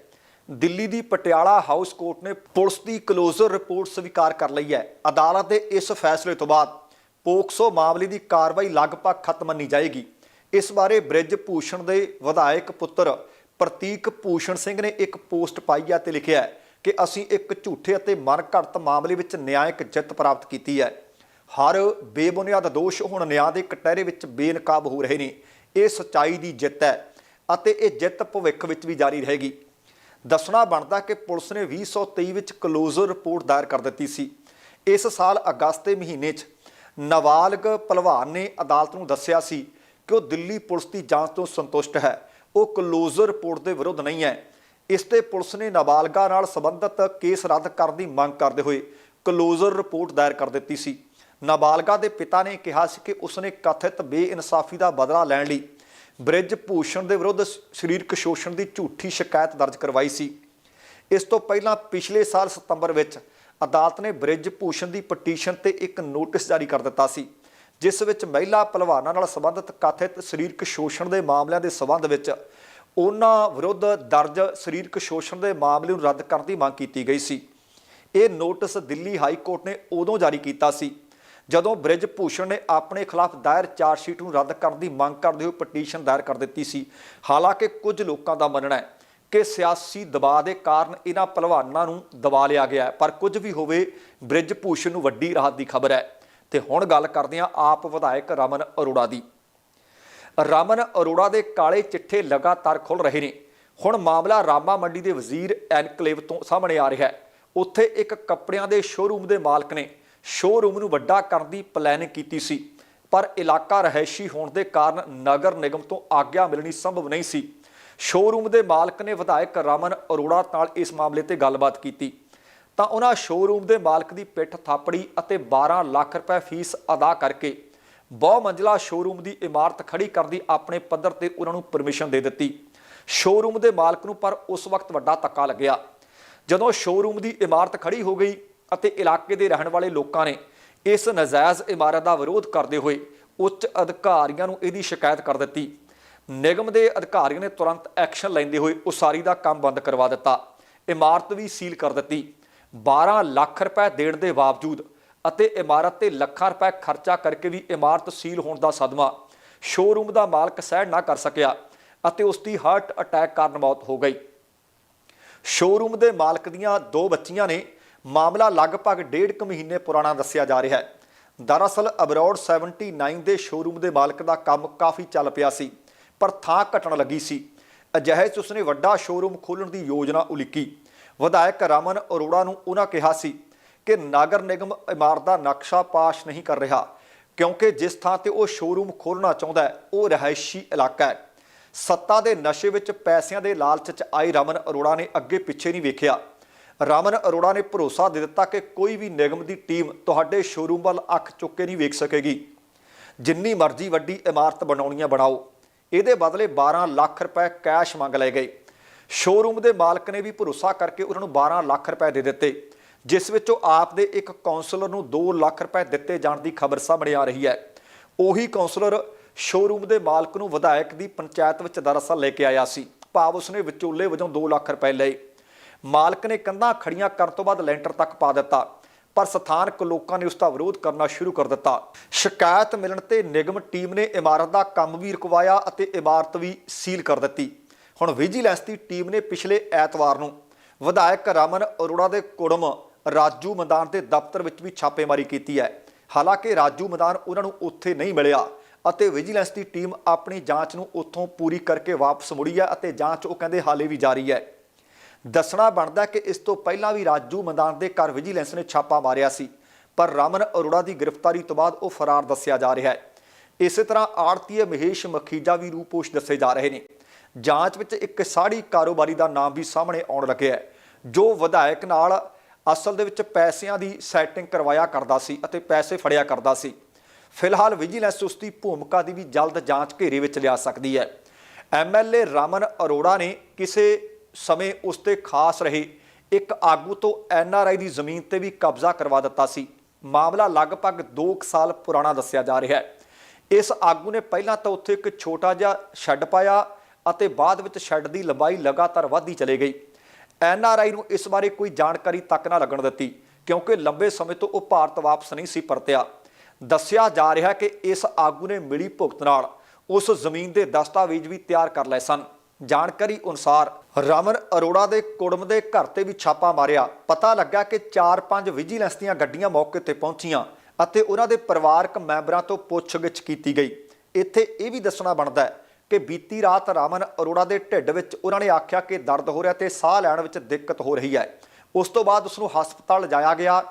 ਦਿੱਲੀ ਦੀ ਪਟਿਆਲਾ ਹਾਊਸ ਕੋਰਟ ਨੇ ਪੁਲਿਸ ਦੀ ਕਲੋਜ਼ਰ ਰਿਪੋਰਟ ਸਵੀਕਾਰ ਕਰ ਲਈ ਹੈ। ਅਦਾਲਤ ਦੇ ਇਸ ਫੈਸਲੇ ਤੋਂ ਬਾਅਦ ਪੋਕਸੋ ਮਾਮਲੇ ਦੀ ਕਾਰਵਾਈ ਲਗਭਗ ਖਤਮ ਮੰਨੀ ਜਾਏਗੀ। ਇਸ ਬਾਰੇ ਬ੍ਰਿਜ ਭੂਸ਼ਣ ਦੇ ਵਿਧਾਇਕ ਪੁੱਤਰ ਪ੍ਰਤੀਕ ਭੂਸ਼ਣ ਸਿੰਘ ਨੇ ਇੱਕ ਪੋਸਟ ਪਾਈ ਹੈ ਤੇ ਲਿਖਿਆ ਹੈ ਕਿ ਅਸੀਂ ਇੱਕ ਝੂਠੇ ਅਤੇ ਮਨਘੜਤ ਮਾਮਲੇ ਵਿੱਚ ਨਿਆਇਕ ਜਿੱਤ ਪ੍ਰਾਪਤ ਕੀਤੀ ਹੈ। ਹਰ ਬੇਬੁਨਿਆਦ ਦੋਸ਼ ਹੁਣ ਨਿਆਂ ਦੇ ਕਟਹਿਰੇ ਵਿੱਚ ਬੇਨਕਾਬ ਹੋ ਰਹੇ ਨੇ। ਇਹ ਸਚਾਈ ਦੀ ਜਿੱਤ ਹੈ ਅਤੇ ਇਹ ਜਿੱਤ ਭਵਿੱਖ ਵਿੱਚ ਵੀ ਜਾਰੀ ਰਹੇਗੀ। ਦੱਸਣਾ ਬਣਦਾ ਕਿ ਪੁਲਿਸ ਨੇ 2023 ਵਿੱਚ ਕਲੋਜ਼ਰ ਰਿਪੋਰਟ ਦਾਇਰ ਕਰ ਦਿੱਤੀ ਸੀ। ਇਸ ਸਾਲ ਅਗਸਤ ਦੇ ਮਹੀਨੇ 'ਚ ਨਾਬਾਲਗ ਭਲਵਾਨ ਨੇ ਅਦਾਲਤ ਨੂੰ ਦੱਸਿਆ ਸੀ ਕਿ ਉਹ ਦਿੱਲੀ ਪੁਲਿਸ ਦੀ ਜਾਂਚ ਤੋਂ ਸੰਤੁਸ਼ਟ ਹੈ। ਉਹ ਕਲੋਜ਼ਰ ਰਿਪੋਰਟ ਦੇ ਵਿਰੁੱਧ ਨਹੀਂ ਹੈ। ਇਸ ਤੇ ਪੁਲਿਸ ਨੇ ਨਾਬਾਲਗਾ ਨਾਲ ਸੰਬੰਧਿਤ ਕੇਸ ਰੱਦ ਕਰਨ ਦੀ ਮੰਗ ਕਰਦੇ ਹੋਏ ਕਲੋਜ਼ਰ ਰਿਪੋਰਟ ਦਾਇਰ ਕਰ ਦਿੱਤੀ ਸੀ। ਨਾਬਾਲਗਾ ਦੇ ਪਿਤਾ ਨੇ ਕਿਹਾ ਸੀ ਕਿ ਉਸਨੇ ਕਥਿਤ ਬੇਇਨਸਾਫੀ ਦਾ ਬਦਲਾ ਲੈਣ ਲਈ ਬ੍ਰਿਜ ਭੂਸ਼ਣ ਦੇ ਵਿਰੁੱਧ ਸਰੀਰਕ ਸ਼ੋਸ਼ਣ ਦੀ ਝੂਠੀ ਸ਼ਿਕਾਇਤ ਦਰਜ ਕਰਵਾਈ ਸੀ। ਇਸ ਤੋਂ ਪਹਿਲਾਂ ਪਿਛਲੇ ਸਾਲ ਸਤੰਬਰ ਵਿੱਚ ਅਦਾਲਤ ਨੇ ਬ੍ਰਿਜ ਭੂਸ਼ਣ ਦੀ ਪਟੀਸ਼ਨ ਤੇ ਇੱਕ ਨੋਟਿਸ ਜਾਰੀ ਕਰ ਦਿੱਤਾ ਸੀ, ਜਿਸ ਵਿੱਚ ਮਹਿਲਾ ਪਹਿਲਵਾਨਾਂ ਨਾਲ ਸੰਬੰਧਿਤ ਕਥਿਤ ਸਰੀਰਕ ਸ਼ੋਸ਼ਣ ਦੇ ਮਾਮਲਿਆਂ ਦੇ ਸੰਬੰਧ ਵਿੱਚ ਉਹਨਾਂ ਵਿਰੁੱਧ ਦਰਜ ਸਰੀਰਕ ਸ਼ੋਸ਼ਣ ਦੇ ਮਾਮਲੇ ਨੂੰ ਰੱਦ ਕਰਨ ਦੀ ਮੰਗ ਕੀਤੀ ਗਈ ਸੀ। ਇਹ ਨੋਟਿਸ ਦਿੱਲੀ ਹਾਈ ਕੋਰਟ ਨੇ ਉਦੋਂ ਜਾਰੀ ਕੀਤਾ ਸੀ, ਜਦੋਂ ਬ੍ਰਿਜ ਭੂਸ਼ਣ ਨੇ ਆਪਣੇ ਖਿਲਾਫ ਦਾਇਰ ਚਾਰਜ ਸ਼ੀਟ ਨੂੰ ਰੱਦ ਕਰਨ ਦੀ ਮੰਗ ਕਰਦੇ ਹੋਏ ਪਟੀਸ਼ਨ ਦਾਇਰ ਕਰ ਦਿੱਤੀ ਸੀ। ਹਾਲਾਂਕਿ ਕੁਝ ਲੋਕਾਂ ਦਾ ਮੰਨਣਾ ਹੈ ਕਿ ਸਿਆਸੀ ਦਬਾਅ ਦੇ ਕਾਰਨ ਇਹਨਾਂ ਪਹਿਲਵਾਨਾਂ ਨੂੰ ਦਬਾ ਲਿਆ ਗਿਆ ਪਰ ਕੁਝ ਵੀ ਹੋਵੇ, ਬ੍ਰਿਜ ਭੂਸ਼ਣ ਨੂੰ ਵੱਡੀ ਰਾਹਤ ਦੀ ਖਬਰ ਹੈ। ਤੇ ਹੁਣ ਗੱਲ ਕਰਦੇ ਹਾਂ ਆਪ ਵਿਧਾਇਕ ਰਮਨ ਅਰੋੜਾ ਦੀ। ਰਮਨ ਅਰੋੜਾ ਦੇ ਕਾਲੇ ਚਿੱਠੇ ਲਗਾਤਾਰ ਖੁੱਲ ਰਹੇ ਨੇ। ਹੁਣ ਮਾਮਲਾ ਰਾਮਾ ਮੰਡੀ ਦੇ ਵਜ਼ੀਰ ਐਨਕਲੇਵ ਤੋਂ ਸਾਹਮਣੇ ਆ ਰਿਹਾ ਹੈ। ਉੱਥੇ ਇੱਕ ਕੱਪੜਿਆਂ ਦੇ ਸ਼ੋਰੂਮ ਦੇ ਮਾਲਕ ਨੇ ਸ਼ੋਰੂਮ ਨੂੰ ਵੱਡਾ ਕਰਨ ਦੀ ਪਲੈਨਿੰਗ ਕੀਤੀ ਸੀ। ਪਰ ਇਲਾਕਾ ਰਹਿਸ਼ੀ ਹੋਣ ਦੇ ਕਾਰਨ ਨਗਰ ਨਿਗਮ ਤੋਂ ਆਗਿਆ ਮਿਲਣੀ ਸੰਭਵ ਨਹੀਂ ਸੀ। ਸ਼ੋਰੂਮ ਦੇ ਮਾਲਕ ਨੇ ਵਿਧਾਇਕ ਰਮਨ ਅਰੋੜਾ ਨਾਲ ਇਸ ਮਾਮਲੇ ਤੇ ਗੱਲਬਾਤ ਕੀਤੀ। ਤਾਂ ਉਹਨਾਂ ਸ਼ੋਰੂਮ ਦੇ ਮਾਲਕ ਦੀ ਪਿੱਠ ਥਾਪੜੀ ਅਤੇ 12 ਲੱਖ ਰੁਪਏ ਫੀਸ ਅਦਾ ਕਰਕੇ ਬਹੁ ਮੰਜ਼ਲਾ ਸ਼ੋਰੂਮ ਦੀ ਇਮਾਰਤ ਖੜੀ ਕਰਨ ਦੀ ਆਪਣੇ ਪੱਧਰ ਤੇ ਉਹਨਾਂ ਨੂੰ ਪਰਮਿਸ਼ਨ ਦੇ ਦਿੱਤੀ। ਸ਼ੋਰੂਮ ਦੇ ਮਾਲਕ ਨੂੰ ਪਰ ਉਸ ਵਕਤ ਵੱਡਾ ਧੱਕਾ ਲੱਗਿਆ। ਜਦੋਂ ਸ਼ੋਰੂਮ ਦੀ ਇਮਾਰਤ ਖੜੀ ਹੋ ਗਈ ਅਤੇ ਇਲਾਕੇ ਦੇ ਰਹਿਣ ਵਾਲੇ ਲੋਕਾਂ ਨੇ ਇਸ ਨਜਾਇਜ਼ ਇਮਾਰਤ ਦਾ ਵਿਰੋਧ ਕਰਦੇ ਹੋਏ ਉੱਚ ਅਧਿਕਾਰੀਆਂ ਨੂੰ ਇਹਦੀ ਸ਼ਿਕਾਇਤ ਕਰ ਦਿੱਤੀ। ਨਿਗਮ ਦੇ ਅਧਿਕਾਰੀਆਂ ਨੇ ਤੁਰੰਤ ਐਕਸ਼ਨ ਲੈਂਦੇ ਹੋਏ ਉਸਾਰੀ ਦਾ ਕੰਮ ਬੰਦ ਕਰਵਾ ਦਿੱਤਾ। ਇਮਾਰਤ ਵੀ ਸੀਲ ਕਰ ਦਿੱਤੀ। 12 ਲੱਖ ਰੁਪਏ ਦੇਣ ਦੇ ਬਾਵਜੂਦ ਅਤੇ ਇਮਾਰਤ ਤੇ ਲੱਖਾਂ ਰੁਪਏ ਖਰਚਾ ਕਰਕੇ ਵੀ ਇਮਾਰਤ ਸੀਲ ਹੋਣ ਦਾ ਸਦਮਾ ਸ਼ੋਰੂਮ ਦਾ ਮਾਲਕ ਸਹਿਣ ਨਾ ਕਰ ਸਕਿਆ ਅਤੇ ਉਸ ਦੀ ਹਾਰਟ ਅਟੈਕ ਕਾਰਨ ਮੌਤ ਹੋ ਗਈ। ਸ਼ੋਰੂਮ ਦੇ ਮਾਲਕ ਦੀਆਂ ਦੋ ਬੱਚੀਆਂ ਨੇ ਮਾਮਲਾ ਲਗਭਗ ਡੇਢ ਕੁ ਮਹੀਨੇ ਪੁਰਾਣਾ ਦੱਸਿਆ ਜਾ ਰਿਹਾ ਹੈ। ਦਰਅਸਲ, ਅਬਰੋਡ 79 ਦੇ ਸ਼ੋਰੂਮ ਦੇ ਮਾਲਕ ਦਾ ਕੰਮ ਕਾਫੀ ਚੱਲ ਪਿਆ ਸੀ। ਪਰ ਥਾਂ ਘਟਣ ਲੱਗੀ ਸੀ। ਅਜਿਹੇ 'ਚ ਉਸਨੇ ਵੱਡਾ ਸ਼ੋਰੂਮ ਖੋਲ੍ਹਣ ਦੀ ਯੋਜਨਾ ਉਲੀਕੀ। ਵਿਧਾਇਕ ਰਮਨ ਅਰੋੜਾ ਨੂੰ ਉਹਨਾਂ ਕਿਹਾ ਸੀ ਕਿ ਨਾਗਰ ਨਿਗਮ ਇਮਾਰਤ ਦਾ ਨਕਸ਼ਾ ਪਾਸ਼ ਨਹੀਂ ਕਰ ਰਿਹਾ, ਕਿਉਂਕਿ ਜਿਸ ਥਾਂ ਤੇ ਉਹ ਸ਼ੋਰੂਮ ਖੋਲ੍ਹਣਾ ਚਾਹੁੰਦਾ ਹੈ, ਉਹ ਰਿਹਾਇਸ਼ੀ ਇਲਾਕਾ ਹੈ। ਸੱਤਾ ਦੇ ਨਸ਼ੇ ਵਿੱਚ ਪੈਸਿਆਂ ਦੇ ਲਾਲਚ 'ਚ ਆਈ ਰਮਨ ਅਰੋੜਾ ਨੇ ਅੱਗੇ ਪਿੱਛੇ ਨਹੀਂ ਵੇਖਿਆ। ਰਮਨ ਅਰੋੜਾ ਨੇ ਭਰੋਸਾ ਦੇ ਦਿੱਤਾ ਕਿ ਕੋਈ ਵੀ ਨਿਗਮ ਦੀ ਟੀਮ ਤੁਹਾਡੇ ਸ਼ੋਰੂਮ ਵੱਲ ਅੱਖ ਚੁੱਕ ਕੇ ਨਹੀਂ ਵੇਖ ਸਕੇਗੀ। ਜਿੰਨੀ ਮਰਜ਼ੀ ਵੱਡੀ ਇਮਾਰਤ ਬਣਾਉਣੀਆਂ ਬਣਾਓ। ਇਹਦੇ ਬਦਲੇ 12 ਲੱਖ ਰੁਪਏ ਕੈਸ਼ ਮੰਗ ਲਏ ਗਏ। ਸ਼ੋਰੂਮ ਦੇ ਮਾਲਕ ਨੇ ਵੀ ਭਰੋਸਾ ਕਰਕੇ ਉਹਨਾਂ ਨੂੰ 12 ਲੱਖ ਰੁਪਏ ਦੇ ਦਿੱਤੇ, ਜਿਸ ਵਿੱਚੋਂ ਆਪ ਦੇ ਇੱਕ ਕਾਉਂਸਲਰ ਨੂੰ 2 ਲੱਖ ਰੁਪਏ ਦਿੱਤੇ ਜਾਣ ਦੀ ਖਬਰ ਸਾਹਮਣੇ ਆ ਰਹੀ ਹੈ। ਉਹੀ ਕਾਉਂਸਲਰ ਸ਼ੋਰੂਮ ਦੇ ਮਾਲਕ ਨੂੰ ਵਿਧਾਇਕ ਦੀ ਪੰਚਾਇਤ ਵਿੱਚ ਦਰਅਸਲ ਲੈ ਕੇ ਆਇਆ ਸੀ। ਭਾਵ ਉਸਨੇ ਵਿਚੋਲੇ ਵਜੋਂ 2 ਲੱਖ ਰੁਪਏ ਲਏ। ਮਾਲਕ ਨੇ ਕੰਧਾਂ ਖੜੀਆਂ ਕਰਨ ਤੋਂ ਬਾਅਦ ਲੈਂਟਰ ਤੱਕ ਪਾ ਦਿੱਤਾ। ਪਰ ਸਥਾਨਕ ਲੋਕਾਂ ਨੇ ਉਸ ਦਾ ਵਿਰੋਧ ਕਰਨਾ ਸ਼ੁਰੂ ਕਰ ਦਿੱਤਾ। ਸ਼ਿਕਾਇਤ ਮਿਲਣ ਤੇ ਨਿਗਮ ਟੀਮ ਨੇ ਇਮਾਰਤ ਦਾ ਕੰਮ ਵੀ ਰੁਕਵਾਇਆ ਅਤੇ ਇਮਾਰਤ ਵੀ ਸੀਲ ਕਰ ਦਿੱਤੀ। ਹੁਣ ਵਿਜੀਲੈਂਸ ਦੀ ਟੀਮ ਨੇ ਪਿਛਲੇ ਐਤਵਾਰ ਨੂੰ ਵਿਧਾਇਕ ਰਮਨ ਅਰੋੜਾ ਦੇ ਕੁੜਮ ਰਾਜੂ ਮੈਦਾਨ ਦੇ ਦਫ਼ਤਰ ਵਿੱਚ ਵੀ ਛਾਪੇਮਾਰੀ ਕੀਤੀ ਹੈ। ਹਾਲਾਂਕਿ ਰਾਜੂ ਮੈਦਾਨ ਉਹਨਾਂ ਨੂੰ ਉੱਥੇ ਨਹੀਂ ਮਿਲਿਆ ਅਤੇ ਵਿਜੀਲੈਂਸ ਦੀ ਟੀਮ ਆਪਣੀ ਜਾਂਚ ਨੂੰ ਉੱਥੋਂ ਪੂਰੀ ਕਰਕੇ ਵਾਪਸ ਮੁੜੀ ਹੈ ਅਤੇ ਜਾਂਚ ਉਹ ਕਹਿੰਦੇ ਹਾਲੇ ਵੀ ਜਾਰੀ ਹੈ। ਦੱਸਣਾ ਬਣਦਾ ਕਿ ਇਸ ਤੋਂ ਪਹਿਲਾਂ ਵੀ ਰਾਜੂ ਮੈਦਾਨ ਦੇ ਘਰ ਵਿਜੀਲੈਂਸ ਨੇ ਛਾਪਾ ਮਾਰਿਆ ਸੀ, ਪਰ ਰਮਨ ਅਰੋੜਾ ਦੀ ਗ੍ਰਿਫਤਾਰੀ ਤੋਂ ਬਾਅਦ ਉਹ ਫਰਾਰ ਦੱਸਿਆ ਜਾ ਰਿਹਾ ਹੈ। ਇਸੇ ਤਰ੍ਹਾਂ ਆੜਤੀਏ ਮਹੇਸ਼ ਮਖੀਜਾ ਵੀ ਰੂਪੋਸ਼ ਦੱਸੇ ਜਾ ਰਹੇ ਨੇ। ਜਾਂਚ ਵਿੱਚ ਇੱਕ ਸਾੜੀ ਕਾਰੋਬਾਰੀ ਦਾ ਨਾਮ ਵੀ ਸਾਹਮਣੇ ਆਉਣ ਲੱਗਿਆ ਹੈ, ਜੋ ਵਿਧਾਇਕ ਨਾਲ ਅਸਲ ਦੇ ਵਿੱਚ ਪੈਸਿਆਂ ਦੀ ਸੈਟਿੰਗ ਕਰਵਾਇਆ ਕਰਦਾ ਸੀ ਅਤੇ ਪੈਸੇ ਫੜਿਆ ਕਰਦਾ ਸੀ। ਫਿਲਹਾਲ ਵਿਜੀਲੈਂਸ ਉਸ ਦੀ ਭੂਮਿਕਾ ਦੀ ਵੀ ਜਲਦ ਜਾਂਚ ਘੇਰੇ ਵਿੱਚ ਲਿਆ ਸਕਦੀ ਹੈ। ਐਮਐਲਏ ਰਾਮਨ ਅਰੋੜਾ ਨੇ ਕਿਸੇ ਸਮੇਂ ਉਸ ਤੇ ਖਾਸ ਰਹੇ। ਇੱਕ ਆਗੂ ਤੋਂ ਐਨਆਰਆਈ ਦੀ ਜ਼ਮੀਨ ਤੇ ਵੀ ਕਬਜ਼ਾ ਕਰਵਾ ਦਿੱਤਾ ਸੀ। ਮਾਮਲਾ ਲਗਭਗ 2 ਸਾਲ ਪੁਰਾਣਾ ਦੱਸਿਆ ਜਾ ਰਿਹਾ ਹੈ। ਇਸ ਆਗੂ ਨੇ ਪਹਿਲਾਂ ਤਾਂ ਉੱਥੇ ਇੱਕ ਛੋਟਾ ਜਿਹਾ ਸ਼ੈੱਡ ਪਾਇਆ ਅਤੇ ਬਾਅਦ ਵਿੱਚ ਸ਼ੈੱਡ ਦੀ ਲੰਬਾਈ ਲਗਾਤਾਰ ਵਧਦੀ ਚਲੇ ਗਈ। ਐਨਆਰਆਈ ਨੂੰ ਇਸ ਬਾਰੇ ਕੋਈ ਜਾਣਕਾਰੀ ਤੱਕ ਨਾ ਲੱਗਣ ਦਿੱਤੀ, ਕਿਉਂਕਿ ਲੰਬੇ ਸਮੇਂ ਤੋਂ ਉਹ ਭਾਰਤ ਵਾਪਸ ਨਹੀਂ ਸੀ ਪਰਤਿਆ। ਦੱਸਿਆ ਜਾ ਰਿਹਾ ਕਿ ਇਸ ਆਗੂ ਨੇ ਮਿਲੀ ਭੁਗਤ ਨਾਲ ਉਸ ਜ਼ਮੀਨ ਦੇ ਦਸਤਾਵੇਜ਼ ਵੀ ਤਿਆਰ ਕਰ ਲਏ ਸਨ। ਜਾਣਕਾਰੀ ਅਨੁਸਾਰ ਰਮਨ ਅਰੋੜਾ ਦੇ ਕੁੜਮ ਦੇ ਘਰ ਤੇ ਵੀ ਛਾਪਾ ਮਾਰਿਆ। ਪਤਾ ਲੱਗਾ ਕਿ 4-5 ਵਿਜੀਲੈਂਸ ਦੀਆਂ ਗੱਡੀਆਂ ਮੌਕੇ ਤੇ ਪਹੁੰਚੀਆਂ ਅਤੇ ਉਹਨਾਂ ਦੇ ਪਰਿਵਾਰਕ ਮੈਂਬਰਾਂ ਤੋਂ ਪੁੱਛਗਿੱਛ ਕੀਤੀ ਗਈ। ਇੱਥੇ ਇਹ ਵੀ ਦੱਸਣਾ ਬਣਦਾ ਹੈ ਕਿ ਬੀਤੀ ਰਾਤ ਰਾਮਨ ਅਰੋੜਾ ਦੇ ਢਿੱਡ ਵਿੱਚ ਉਹਨਾਂ ਨੇ ਆਖਿਆ ਕਿ ਦਰਦ ਹੋ ਰਿਹਾ ਤੇ ਸਾਹ ਲੈਣ ਵਿੱਚ ਦਿੱਕਤ ਹੋ ਰਹੀ ਹੈ। ਉਸ ਤੋਂ ਬਾਅਦ ਉਸ ਨੂੰ ਹਸਪਤਾਲ ਲਿਜਾਇਆ ਗਿਆ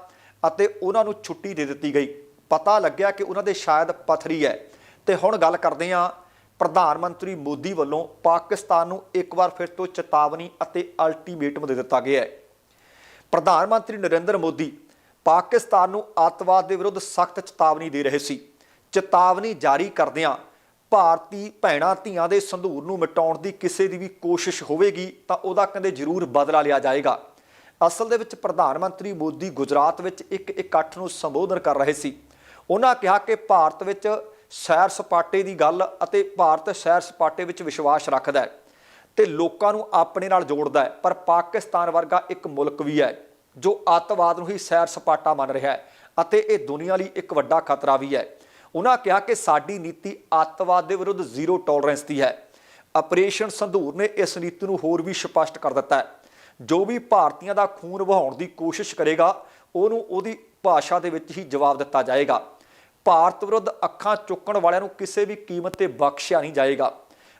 ਅਤੇ ਉਹਨਾਂ ਨੂੰ ਛੁੱਟੀ ਦੇ ਦਿੱਤੀ ਗਈ। ਪਤਾ ਲੱਗਿਆ ਕਿ ਉਹਨਾਂ ਦੇ ਸ਼ਾਇਦ ਪਥਰੀ ਹੈ। ਤੇ ਹੁਣ ਗੱਲ ਕਰਦੇ ਹਾਂ ਪ੍ਰਧਾਨ ਮੰਤਰੀ ਮੋਦੀ ਵੱਲੋਂ ਪਾਕਿਸਤਾਨ ਨੂੰ ਇੱਕ ਵਾਰ ਫਿਰ ਤੋਂ ਚੇਤਾਵਨੀ ਅਤੇ ਅਲਟੀਮੇਟਮ ਦੇ ਦਿੱਤਾ ਗਿਆ ਹੈ। ਪ੍ਰਧਾਨ ਮੰਤਰੀ ਨਰਿੰਦਰ ਮੋਦੀ ਪਾਕਿਸਤਾਨ ਨੂੰ ਅੱਤਵਾਦ ਦੇ ਵਿਰੁੱਧ ਸਖਤ ਚੇਤਾਵਨੀ ਦੇ ਰਹੇ ਸੀ। ਚੇਤਾਵਨੀ ਜਾਰੀ ਕਰਦਿਆਂ ਭਾਰਤੀ ਭੈਣਾਂ ਧੀਆਂ ਦੇ ਸੰਧੂਰ ਨੂੰ ਮਿਟਾਉਣ ਦੀ ਕਿਸੇ ਦੀ ਵੀ ਕੋਸ਼ਿਸ਼ ਹੋਵੇਗੀ ਤਾਂ ਉਹਦਾ ਕਹਿੰਦੇ ਜ਼ਰੂਰ ਬਦਲਾ ਲਿਆ ਜਾਏਗਾ। ਅਸਲ ਦੇ ਵਿੱਚ ਪ੍ਰਧਾਨ ਮੰਤਰੀ ਮੋਦੀ ਗੁਜਰਾਤ ਵਿੱਚ ਇੱਕ ਇਕੱਠ ਨੂੰ ਸੰਬੋਧਨ ਕਰ ਰਹੇ ਸੀ। ਉਹਨਾਂ ਕਿਹਾ ਕਿ ਭਾਰਤ ਵਿੱਚ ਸੈਰ ਸਪਾਟੇ ਦੀ ਗੱਲ ਅਤੇ ਭਾਰਤ ਸੈਰ ਸਪਾਟੇ ਵਿੱਚ ਵਿਸ਼ਵਾਸ ਰੱਖਦਾ ਹੈ ਤੇ ਲੋਕਾਂ ਨੂੰ ਆਪਣੇ ਨਾਲ ਜੋੜਦਾ ਹੈ, ਪਰ ਪਾਕਿਸਤਾਨ ਵਰਗਾ ਇੱਕ ਮੁਲਕ ਵੀ ਹੈ ਜੋ ਅੱਤਵਾਦ ਨੂੰ ਹੀ ਸੈਰ ਸਪਾਟਾ ਮੰਨ ਰਿਹਾ ਹੈ ਅਤੇ ਇਹ ਦੁਨੀਆ ਲਈ ਇੱਕ ਵੱਡਾ ਖਤਰਾ ਵੀ ਹੈ। ਉਹਨਾਂ ਕਿਹਾ ਕਿ ਸਾਡੀ ਨੀਤੀ ਅੱਤਵਾਦ ਦੇ ਵਿਰੁੱਧ ਜ਼ੀਰੋ ਟੋਲਰੈਂਸ ਦੀ ਹੈ। ਆਪਰੇਸ਼ਨ ਸੰਧੂਰ ਨੇ ਇਸ ਨੀਤੀ ਨੂੰ ਹੋਰ ਵੀ ਸਪਸ਼ਟ ਕਰ ਦਿੱਤਾ ਹੈ। ਜੋ ਵੀ ਭਾਰਤੀਆਂ ਦਾ ਖੂਨ ਵਹਾਉਣ ਦੀ ਕੋਸ਼ਿਸ਼ ਕਰੇਗਾ, ਉਹਨੂੰ ਉਹਦੀ ਭਾਸ਼ਾ ਦੇ ਵਿੱਚ ਹੀ ਜਵਾਬ ਦਿੱਤਾ ਜਾਏਗਾ। ਭਾਰਤ ਵਿਰੁੱਧ ਅੱਖਾਂ ਚੁੱਕਣ ਵਾਲਿਆਂ ਨੂੰ ਕਿਸੇ ਵੀ ਕੀਮਤ ਤੇ ਬਖਸ਼ਿਆ ਨਹੀਂ ਜਾਏਗਾ।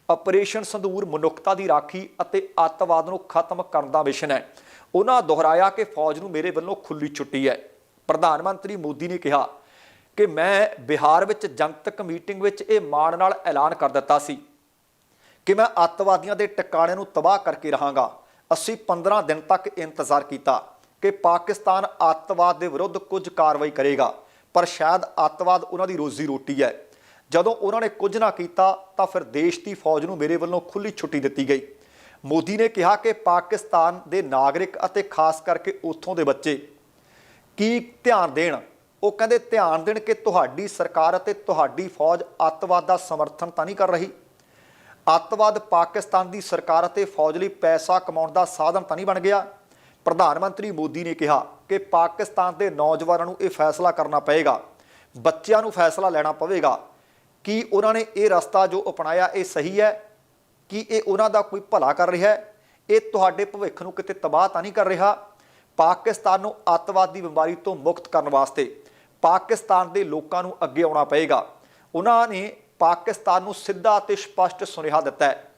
ਆਪਰੇਸ਼ਨ ਸੰਧੂਰ ਮਨੁੱਖਤਾ ਦੀ ਰਾਖੀ ਅਤੇ ਅੱਤਵਾਦ ਨੂੰ ਖਤਮ ਕਰਨ ਦਾ ਮਿਸ਼ਨ ਹੈ। ਉਹਨਾਂ ਦੁਹਰਾਇਆ ਕਿ ਫੌਜ ਨੂੰ ਮੇਰੇ ਵੱਲੋਂ ਖੁੱਲੀ ਛੁੱਟੀ ਹੈ। ਪ੍ਰਧਾਨ ਮੰਤਰੀ ਮੋਦੀ ਨੇ ਕਿਹਾ ਕਿ ਮੈਂ ਬਿਹਾਰ ਵਿੱਚ ਜਨਤਕ ਮੀਟਿੰਗ ਵਿੱਚ ਇਹ ਮਾਣ ਨਾਲ ਐਲਾਨ ਕਰ ਦਿੱਤਾ ਸੀ ਕਿ ਮੈਂ ਅੱਤਵਾਦੀਆਂ ਦੇ ਟਿਕਾਣਿਆਂ ਨੂੰ ਤਬਾਹ ਕਰਕੇ ਰਹਾਂਗਾ। ਅਸੀਂ 15 ਦਿਨ ਤੱਕ ਇੰਤਜ਼ਾਰ ਕੀਤਾ ਕਿ ਪਾਕਿਸਤਾਨ ਅੱਤਵਾਦ ਦੇ ਵਿਰੁੱਧ ਕੁਝ ਕਾਰਵਾਈ ਕਰੇਗਾ। ਪਰ ਸ਼ਾਇਦ ਅੱਤਵਾਦ ਉਹਨਾਂ ਦੀ ਰੋਜ਼ੀ ਰੋਟੀ ਹੈ। ਜਦੋਂ ਉਹਨਾਂ ਨੇ ਕੁਝ ਨਾ ਕੀਤਾ, ਤਾਂ ਫਿਰ ਦੇਸ਼ ਦੀ ਫੌਜ ਨੂੰ ਮੇਰੇ ਵੱਲੋਂ ਖੁੱਲੀ ਛੁੱਟੀ ਦਿੱਤੀ ਗਈ। ਮੋਦੀ ਨੇ ਕਿਹਾ ਕਿ ਪਾਕਿਸਤਾਨ ਦੇ ਨਾਗਰਿਕ ਅਤੇ ਖਾਸ ਕਰਕੇ ਉੱਥੋਂ ਦੇ ਬੱਚੇ ਕੀ ਧਿਆਨ ਦੇਣ? ਉਹ ਕਹਿੰਦੇ, ਧਿਆਨ ਦੇਣ ਕਿ ਤੁਹਾਡੀ ਸਰਕਾਰ ਅਤੇ ਤੁਹਾਡੀ ਫੌਜ ਅੱਤਵਾਦ ਦਾ ਸਮਰਥਨ ਤਾਂ ਨਹੀਂ ਕਰ ਰਹੀ। ਅੱਤਵਾਦ ਪਾਕਿਸਤਾਨ ਦੀ ਸਰਕਾਰ ਅਤੇ ਫੌਜ ਲਈ ਪੈਸਾ ਕਮਾਉਣ ਦਾ ਸਾਧਨ ਤਾਂ ਨਹੀਂ ਬਣ ਗਿਆ। ਪ੍ਰਧਾਨ ਮੰਤਰੀ ਮੋਦੀ ਨੇ ਕਿਹਾ। ਕਿ ਪਾਕਿਸਤਾਨ ਦੇ ਨੌਜਵਾਨਾਂ ਨੂੰ ਇਹ ਫੈਸਲਾ ਕਰਨਾ ਪਏਗਾ, ਬੱਚਿਆਂ ਨੂੰ ਫੈਸਲਾ ਲੈਣਾ ਪਵੇਗਾ। ਕਿ ਉਹਨਾਂ ਨੇ ਇਹ ਰਸਤਾ ਜੋ ਅਪਣਾਇਆ ਇਹ ਸਹੀ ਹੈ? ਕਿ ਇਹ ਉਹਨਾਂ ਦਾ ਕੋਈ ਭਲਾ ਕਰ ਰਿਹਾ ਹੈ? ਇਹ ਤੁਹਾਡੇ ਭਵਿੱਖ ਨੂੰ ਕਿਤੇ ਤਬਾਹ ਤਾਂ ਨਹੀਂ ਕਰ ਰਿਹਾ? ਪਾਕਿਸਤਾਨ ਨੂੰ ਅੱਤਵਾਦੀ ਬਿਮਾਰੀ ਤੋਂ ਮੁਕਤ ਕਰਨ ਵਾਸਤੇ ਪਾਕਿਸਤਾਨ ਦੇ ਲੋਕਾਂ ਨੂੰ ਅੱਗੇ ਆਉਣਾ ਪਏਗਾ। ਉਹਨਾਂ ਨੇ ਪਾਕਿਸਤਾਨ ਨੂੰ ਸਿੱਧਾ ਅਤੇ ਸਪਸ਼ਟ ਸੁਨੇਹਾ ਦਿੱਤਾ ਹੈ